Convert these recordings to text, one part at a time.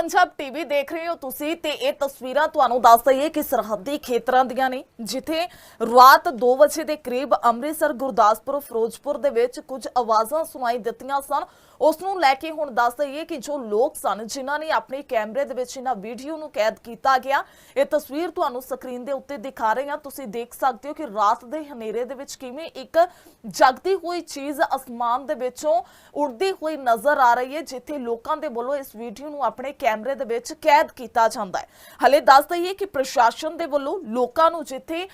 Punjab TV ਦੇਖ ਰਹੇ ਹੋ ਤੁਸੀਂ ਤੇ ਇਹ ਤਸਵੀਰਾਂ ਤੁਹਾਨੂੰ ਦੱਸ ਦਈਏ ਕਿ ਸਰਹੱਦੀ ਖੇਤਰਾਂ ਦੀਆਂ ਨੇ, ਜਿੱਥੇ ਰਾਤ 2 ਵਜੇ ਦੇ ਕਰੀਬ ਅੰਮ੍ਰਿਤਸਰ, ਗੁਰਦਾਸਪੁਰ, ਫਿਰੋਜ਼ਪੁਰ ਦੇ ਵਿੱਚ ਕੁਝ ਆਵਾਜ਼ਾਂ ਸੁਣਾਈ ਦਿੱਤੀਆਂ ਸਨ। ਉਸ ਨੂੰ ਲੈ ਕੇ ਹੁਣ ਦੱਸ ਦਈਏ ਕਿ ਜੋ ਲੋਕ ਸਨ, ਜਿਨ੍ਹਾਂ ਨੇ ਆਪਣੇ ਕੈਮਰੇ ਦੇ ਵਿੱਚ ਇਹਨਾਂ ਵੀਡੀਓ ਨੂੰ ਕੈਦ ਕੀਤਾ ਗਿਆ, ਇਹ ਤਸਵੀਰ ਤੁਹਾਨੂੰ ਸਕਰੀਨ ਦੇ ਉੱਤੇ ਦਿਖਾ ਰਹੇ ਹਾਂ। ਤੁਸੀਂ ਦੇਖ ਸਕਦੇ ਹੋ ਕਿ ਰਾਤ ਦੇ ਹਨੇਰੇ ਦੇ ਵਿੱਚ ਕਿਵੇਂ ਇੱਕ ਜਗਦੀ ਹੋਈ ਚੀਜ਼ ਅਸਮਾਨ ਦੇ ਵਿੱਚੋਂ ਉੱਡਦੀ ਹੋਈ ਨਜ਼ਰ ਆ ਰਹੀ ਹੈ, ਜਿੱਥੇ ਲੋਕਾਂ ਦੇ ਵੱਲੋਂ ਇਸ ਵੀਡੀਓ ਨੂੰ ਆਪਣੇ ਕੈਮਰੇ ਦੇ ਵਿੱਚ ਕੈਦ ਕੀਤਾ ਜਾਂਦਾ ਹੈ। ਹਲੇ ਦੱਸ ਦਈਏ ਕਿ ਪ੍ਰਸ਼ਾਸਨ ਦੇ ਵੱਲੋਂ ਲੋਕਾਂ ਨੂੰ ਜਿੱਥੇ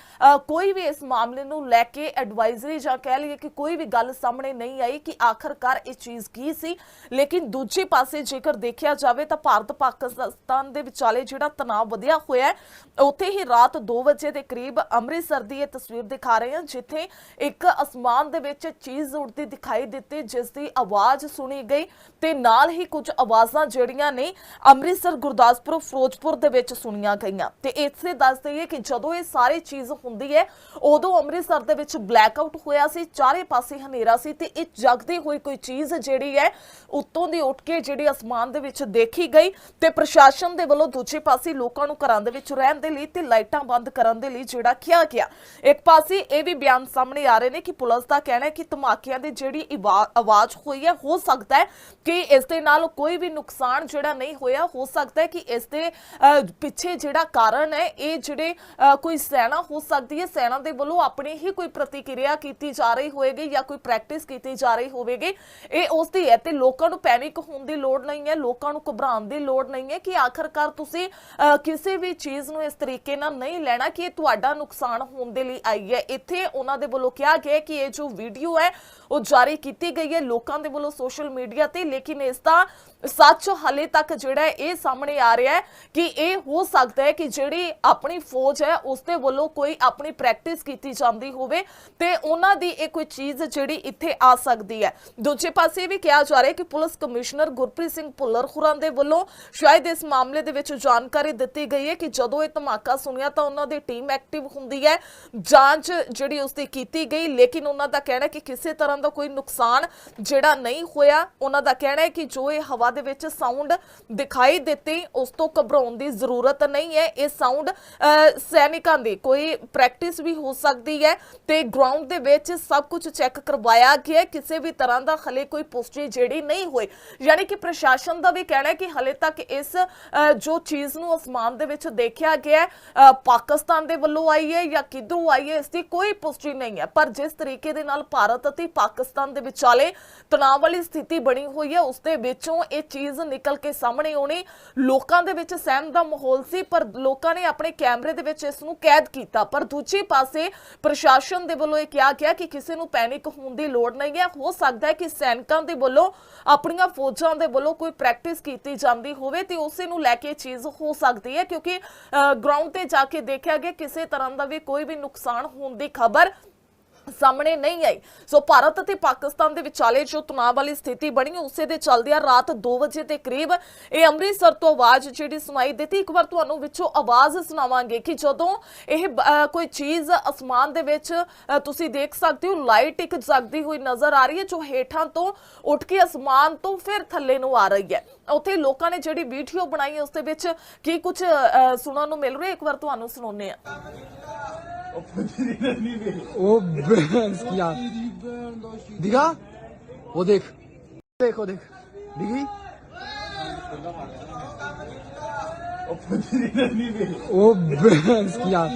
ਕੋਈ ਵੀ ਇਸ ਮਾਮਲੇ ਨੂੰ ਲੈ ਕੇ ਐਡਵਾਈਜ਼ਰੀ ਜਾਂ ਕਹਿ ਲਈਏ ਕਿ ਕੋਈ ਵੀ ਗੱਲ ਸਾਹਮਣੇ ਨਹੀਂ ਆਈ ਕਿ ਆਖਰਕਾਰ ਇਹ ਚੀਜ਼ ਕੀ ਸੀ। ਲੇਕਿਨ ਦੂਜੇ ਪਾਸੇ ਜੇਕਰ ਦੇਖਿਆ ਜਾਵੇ ਤਾਂ ਭਾਰਤ ਪਾਕਿਸਤਾਨ ਦੇ ਵਿਚਾਲੇ ਜਿਹੜਾ ਤਣਾਅ ਵਧਿਆ ਹੋਇਆ ਉੱਥੇ ਹੀ ਰਾਤ 2 ਵਜੇ ਦੇ ਕਰੀਬ ਅੰਮ੍ਰਿਤਸਰ ਦੀ ਇਹ ਤਸਵੀਰ ਦਿਖਾ ਰਹੇ ਹਾਂ, ਜਿੱਥੇ ਇੱਕ ਅਸਮਾਨ ਦੇ ਵਿੱਚ ਚੀਜ਼ ਉੜਦੀ ਦਿਖਾਈ ਦਿੱਤੀ, ਜਿਸ ਦੀ ਆਵਾਜ਼ ਸੁਣੀ ਗਈ ਤੇ ਨਾਲ ਹੀ ਕੁਝ ਆਵਾਜ਼ਾਂ ਜਿਹੜੀਆਂ ਨੇ ਅੰਮ੍ਰਿਤਸਰ, ਗੁਰਦਾਸਪੁਰ, ਫਿਰੋਜ਼ਪੁਰ ਦੇ ਵਿੱਚ ਸੁਣੀਆਂ ਗਈਆਂ। ਤੇ ਇਸੇ ਦੱਸ ਦਈਏ ਕਿ ਜਦੋਂ ਇਹ ਸਾਰੀ ਚੀਜ਼ ਹੁੰਦੀ ਹੈ, ਉਦੋਂ ਅੰਮ੍ਰਿਤਸਰ ਦੇ ਵਿੱਚ ਬਲੈਕ ਆਊਟ ਹੋਇਆ ਸੀ, ਚਾਰੇ ਪਾਸੇ ਹਨੇਰਾ ਸੀ ਤੇ ਇਹ ਜਗਦੀ ਹੋਈ ਕੋਈ ਚੀਜ਼ ਜਿਹੜੀ ਹੈ ਉੱਤੋਂ ਦੀ ਉੱਠ ਕੇ ਜਿਹੜੀ ਅਸਮਾਨ ਦੇ ਵਿੱਚ ਦੇਖੀ ਗਈ ਤੇ ਪ੍ਰਸ਼ਾਸਨ ਦੇ ਵੱਲੋਂ ਦੂਜੇ ਪਾਸੇ ਲੋਕਾਂ ਨੂੰ ਘਰਾਂ ਦੇ ਵਿੱਚ ਰਹਿਣ ਦੇ ਲਈ ਤੇ ਲਾਈਟਾਂ ਬੰਦ ਕਰਨ ਦੇ ਲਈ ਜਿਹੜਾ ਕਿਹਾ ਗਿਆ। ਇੱਕ ਪਾਸੇ ਇਹ ਵੀ ਬਿਆਨ ਸਾਹਮਣੇ ਆ ਰਹੇ ਨੇ ਕਿ ਪੁਲਿਸ ਦਾ ਕਹਿਣਾ ਹੈ ਕਿ ਧਮਾਕਿਆਂ ਦੀ ਜਿਹੜੀ ਆਵਾਜ਼ ਹੋਈ ਹੈ ਹੋ ਸਕਦਾ ਹੈ ਕਿ ਇਸ ਦੇ ਨਾਲ ਕੋਈ ਵੀ ਨੁਕਸਾਨ ਜਿਹੜਾ ਨਹੀਂ ਹੋਇਆ ਹੋ ਸਕਦਾ ਹੈ ਕਿ ਇਸ ਦੇ ਪਿੱਛੇ ਜਿਹੜਾ ਕਾਰਨ ਹੈ ਇਹ ਜਿਹੜੇ ਅਹ, ਕੋਈ ਸੈਨਾ ਹੋ ਸਕਦੀ ਹੈ। ਸੈਨਾ ਦੇ ਵੱਲੋਂ ਆਪਣੀ ਹੀ ਕੋਈ ਪ੍ਰਤੀਕਿਰਿਆ ਕੀਤੀ ਜਾ ਰਹੀ ਹੋਵੇਗੀ ਜਾਂ ਕੋਈ ਪ੍ਰੈਕਟਿਸ ਕੀਤੀ ਜਾ ਰਹੀ ਹੋਵੇਗੀ। ਇਹ ਉਸ ਦੀ ਹੈ ਤੇ ਲੋਕਾਂ ਨੂੰ ਪੈਨਿਕ ਹੋਣ ਦੀ ਲੋੜ ਨਹੀਂ ਹੈ, ਲੋਕਾਂ ਨੂੰ ਘਬਰਾਉਣ ਦੀ ਲੋੜ ਨਹੀਂ ਹੈ ਕਿ ਆਖਰਕਾਰ ਤੁਸੀਂ ਕਿਸੇ ਵੀ ਚੀਜ਼ ਨੂੰ ਇਸ ਤਰੀਕੇ ਨਾਲ ਨਹੀਂ ਲੈਣਾ ਕਿ ਇਹ ਤੁਹਾਡਾ ਨੁਕਸਾਨ ਹੋਣ ਦੇ ਲਈ ਆਈ ਹੈ। ਇੱਥੇ ਉਹਨਾਂ ਦੇ ਵੱਲੋਂ ਕਿਹਾ ਗਿਆ ਕਿ ਇਹ ਜੋ ਵੀਡੀਓ ਹੈ, ਉਹ ਜਾਰੀ ਕੀਤੀ ਗਈ ਹੈ ਲੋਕਾਂ ਦੇ ਵੱਲੋਂ ਸੋਸ਼ਲ ਮੀਡੀਆ ਤੇ, ਲੇਕਿਨ ਇਸ ਦਾ ਸੱਚ ਹਲੇ ਤੱਕ ਜਿਹੜਾ ਇਹ ਸਾਹਮਣੇ ਆ ਰਿਹਾ ਹੈ ਕਿ ਇਹ ਹੋ ਸਕਦਾ ਹੈ ਕਿ ਜਿਹੜੀ ਆਪਣੀ ਫੌਜ ਹੈ ਉਸ ਦੇ ਵੱਲੋਂ ਕੋਈ ਆਪਣੀ ਪ੍ਰੈਕਟਿਸ ਕੀਤੀ ਜਾਂਦੀ ਹੋਵੇ ਤੇ ਉਹਨਾਂ ਦੀ ਇਹ ਕੋਈ ਚੀਜ਼ ਜਿਹੜੀ ਇੱਥੇ ਆ ਸਕਦੀ ਹੈ। ਦੂਜੇ ਪਾਸੇ ਇਹ ਵੀ ਕਿਹਾ ਜਾ ਰਿਹਾ ਕਿ ਪੁਲਿਸ ਕਮਿਸ਼ਨਰ ਗੁਰਪ੍ਰੀਤ ਸਿੰਘ ਭੁੱਲਰ ਖੁਰਾਂ ਦੇ ਵੱਲੋਂ ਸ਼ਾਇਦ ਇਸ ਮਾਮਲੇ ਦੇ ਵਿੱਚ ਜਾਣਕਾਰੀ ਦਿੱਤੀ ਗਈ ਹੈ ਕਿ ਜਦੋਂ ਇਹ ਧਮਾਕਾ ਸੁਣਿਆ ਤਾਂ ਉਹਨਾਂ ਦੀ ਟੀਮ ਐਕਟਿਵ ਹੁੰਦੀ ਹੈ, ਜਾਂਚ ਜਿਹੜੀ ਉਸ ਦੀ ਕੀਤੀ ਗਈ, ਲੇਕਿਨ ਉਹਨਾਂ ਦਾ ਕਹਿਣਾ ਹੈ ਕਿ ਕਿਸੇ ਤਰ੍ਹਾਂ ਦਾ ਕੋਈ ਨੁਕਸਾਨ ਜਿਹੜਾ ਨਹੀਂ ਹੋਇਆ। ਉਹਨਾਂ ਦਾ ਕਹਿਣਾ ਹੈ ਕਿ ਜੋ ਇਹ ਹਵਾ ਦੇ ਵਿੱਚ ਸਾਊਂਡ ਦਿਖਾਈ ਦਿੱਤੇ, ਉਸ ਤੋਂ ਘਬਰਾਉਣ ਦੀ ਜ਼ਰੂਰਤ ਨਹੀਂ ਹੈ। ਇਹ ਸਾਊਂਡ ਸੈਨਿਕਾਂ ਦੀ ਕੋਈ ਪ੍ਰੈਕਟਿਸ ਵੀ ਹੋ ਸਕਦੀ ਹੈ ਤੇ ਗਰਾਊਂਡ ਦੇ ਵਿੱਚ ਸਭ ਕੁਝ ਚੈੱਕ ਕਰਵਾਇਆ ਗਿਆ ਕਿਸੇ ਵੀ ਤਰ੍ਹਾਂ ਦਾ ਹਲੇ ਕੋਈ ਪੁਸ਼ਟੀ ਜਿਹੜੀ ਨਹੀਂ ਹੋਈ। ਯਾਨੀ ਕਿ ਪ੍ਰਸ਼ਾਸਨ ਦਾ ਵੀ ਕਹਿਣਾ ਹੈ ਕਿ ਹਲੇ ਤੱਕ ਇਸ ਜੋ ਚੀਜ਼ ਨੂੰ ਅਸਮਾਨ ਦੇ ਵਿੱਚ ਦੇਖਿਆ ਗਿਆ ਪਾਕਿਸਤਾਨ ਦੇ ਵੱਲੋਂ ਆਈ ਹੈ ਜਾਂ ਕਿਧਰੋਂ ਆਈ ਹੈ, ਇਸ ਦੀ ਕੋਈ ਪੁਸ਼ਟੀ ਨਹੀਂ ਹੈ। ਪਰ ਜਿਸ ਤਰੀਕੇ ਦੇ ਨਾਲ ਭਾਰਤ ਅਤੇ ਪਾਕਿਸਤਾਨ ਦੇ ਵਿਚਾਲੇ ਤਣਾਅ ਵਾਲੀ ਸਥਿਤੀ ਬਣੀ ਹੋਈ ਹੈ, ਉਸ ਦੇ ਵਿੱਚੋਂ ਇਹ ਚੀਜ਼ ਨਿਕਲ ਕੇ ਸਾਹਮਣੇ ਆਉਣੀ ਲੋਕਾਂ ਦੇ ਵਿੱਚ ਸਹਿਮ ਦਾ ਮਾਹੌਲ ਸੀ, ਪਰ ਲੋਕਾਂ ਨੇ ਆਪਣੇ ਕੈਮਰੇ ਦੇ ਵਿੱਚ ਇਸ ਨੂੰ ਕੈਦ ਕੀਤਾ। ਪਰ ਦੂਜੇ ਪਾਸੇ ਪ੍ਰਸ਼ਾਸਨ ਦੇ ਵੱਲੋਂ ਇਹ ਕਿਹਾ ਗਿਆ ਕਿ ਕਿਸੇ ਨੂੰ ਪੈਨਿਕ ਹੋਣ ਦੀ ਲੋੜ ਨਹੀਂ ਹੈ। ਹੋ ਸਕਦਾ ਹੈ ਕਿ ਸੈਨਿਕਾਂ ਦੇ ਵੱਲੋਂ ਆਪਣੀਆਂ ਫੌਜਾਂ ਦੇ ਵੱਲੋਂ ਕੋਈ ਪ੍ਰੈਕਟਿਸ ਕੀਤੀ ਜਾਂਦੀ ਹੋਵੇ ਤੇ ਉਸੇ ਨੂੰ ਲੈ ਕੇ ਇਹ ਚੀਜ਼ ਹੋ ਸਕਦੀ ਹੈ, ਕਿਉਂਕਿ ਗਰਾਊਂਡ ਤੇ ਜਾ ਕੇ ਦੇਖਿਆ ਗਿਆ ਕਿਸੇ ਤਰ੍ਹਾਂ ਦਾ ਵੀ ਕੋਈ ਵੀ ਨੁਕਸਾਨ ਹੋਣ ਦੀ ਖਬਰ ਸਾਹਮਣੇ ਨਹੀਂ ਆਈ। ਸੋ ਭਾਰਤ ਅਤੇ ਪਾਕਿਸਤਾਨ ਦੇ ਵਿਚਾਲੇ ਜੋ ਤਣਾਅ ਵਾਲੀ ਸਥਿਤੀ ਬਣੀ, ਉਸੇ ਦੇ ਚੱਲਦਿਆਂ ਰਾਤ 2 ਵਜੇ ਦੇ ਕਰੀਬ ਇਹ ਅੰਮ੍ਰਿਤਸਰ ਤੋਂ ਆਵਾਜ਼ ਜਿਹੜੀ ਸੁਣਾਈ ਦਿੱਤੀ। ਇੱਕ ਵਾਰ ਤੁਹਾਨੂੰ ਵਿੱਚੋਂ ਆਵਾਜ਼ ਸੁਣਾਵਾਂਗੇ ਕਿ ਜਦੋਂ ਇਹ ਕੋਈ ਚੀਜ਼ ਅਸਮਾਨ ਦੇ ਵਿੱਚ ਤੁਸੀਂ ਦੇਖ ਸਕਦੇ ਹੋ, ਲਾਈਟ ਇੱਕ ਜਗਦੀ ਹੋਈ ਨਜ਼ਰ ਆ ਰਹੀ ਹੈ, ਜੋ ਹੇਠਾਂ ਤੋਂ ਉੱਠ ਕੇ ਅਸਮਾਨ ਤੋਂ ਫਿਰ ਥੱਲੇ ਨੂੰ ਆ ਰਹੀ ਹੈ। ਉੱਥੇ ਲੋਕਾਂ ਨੇ ਜਿਹੜੀ ਵੀਡੀਓ ਬਣਾਈ ਹੈ, ਉਸ ਦੇ ਵਿੱਚ ਕੀ ਕੁਝ ਸੁਣਨ ਨੂੰ ਮਿਲ ਰਿਹਾ ਇੱਕ ਵਾਰ ਤੁਹਾਨੂੰ ਸੁਣਾਉਂਦੇ ਆ O pudeli değil mi? O bens ya. Diga? O dek. Dek o dek. Digi? O pudeli değil mi? O bens ya.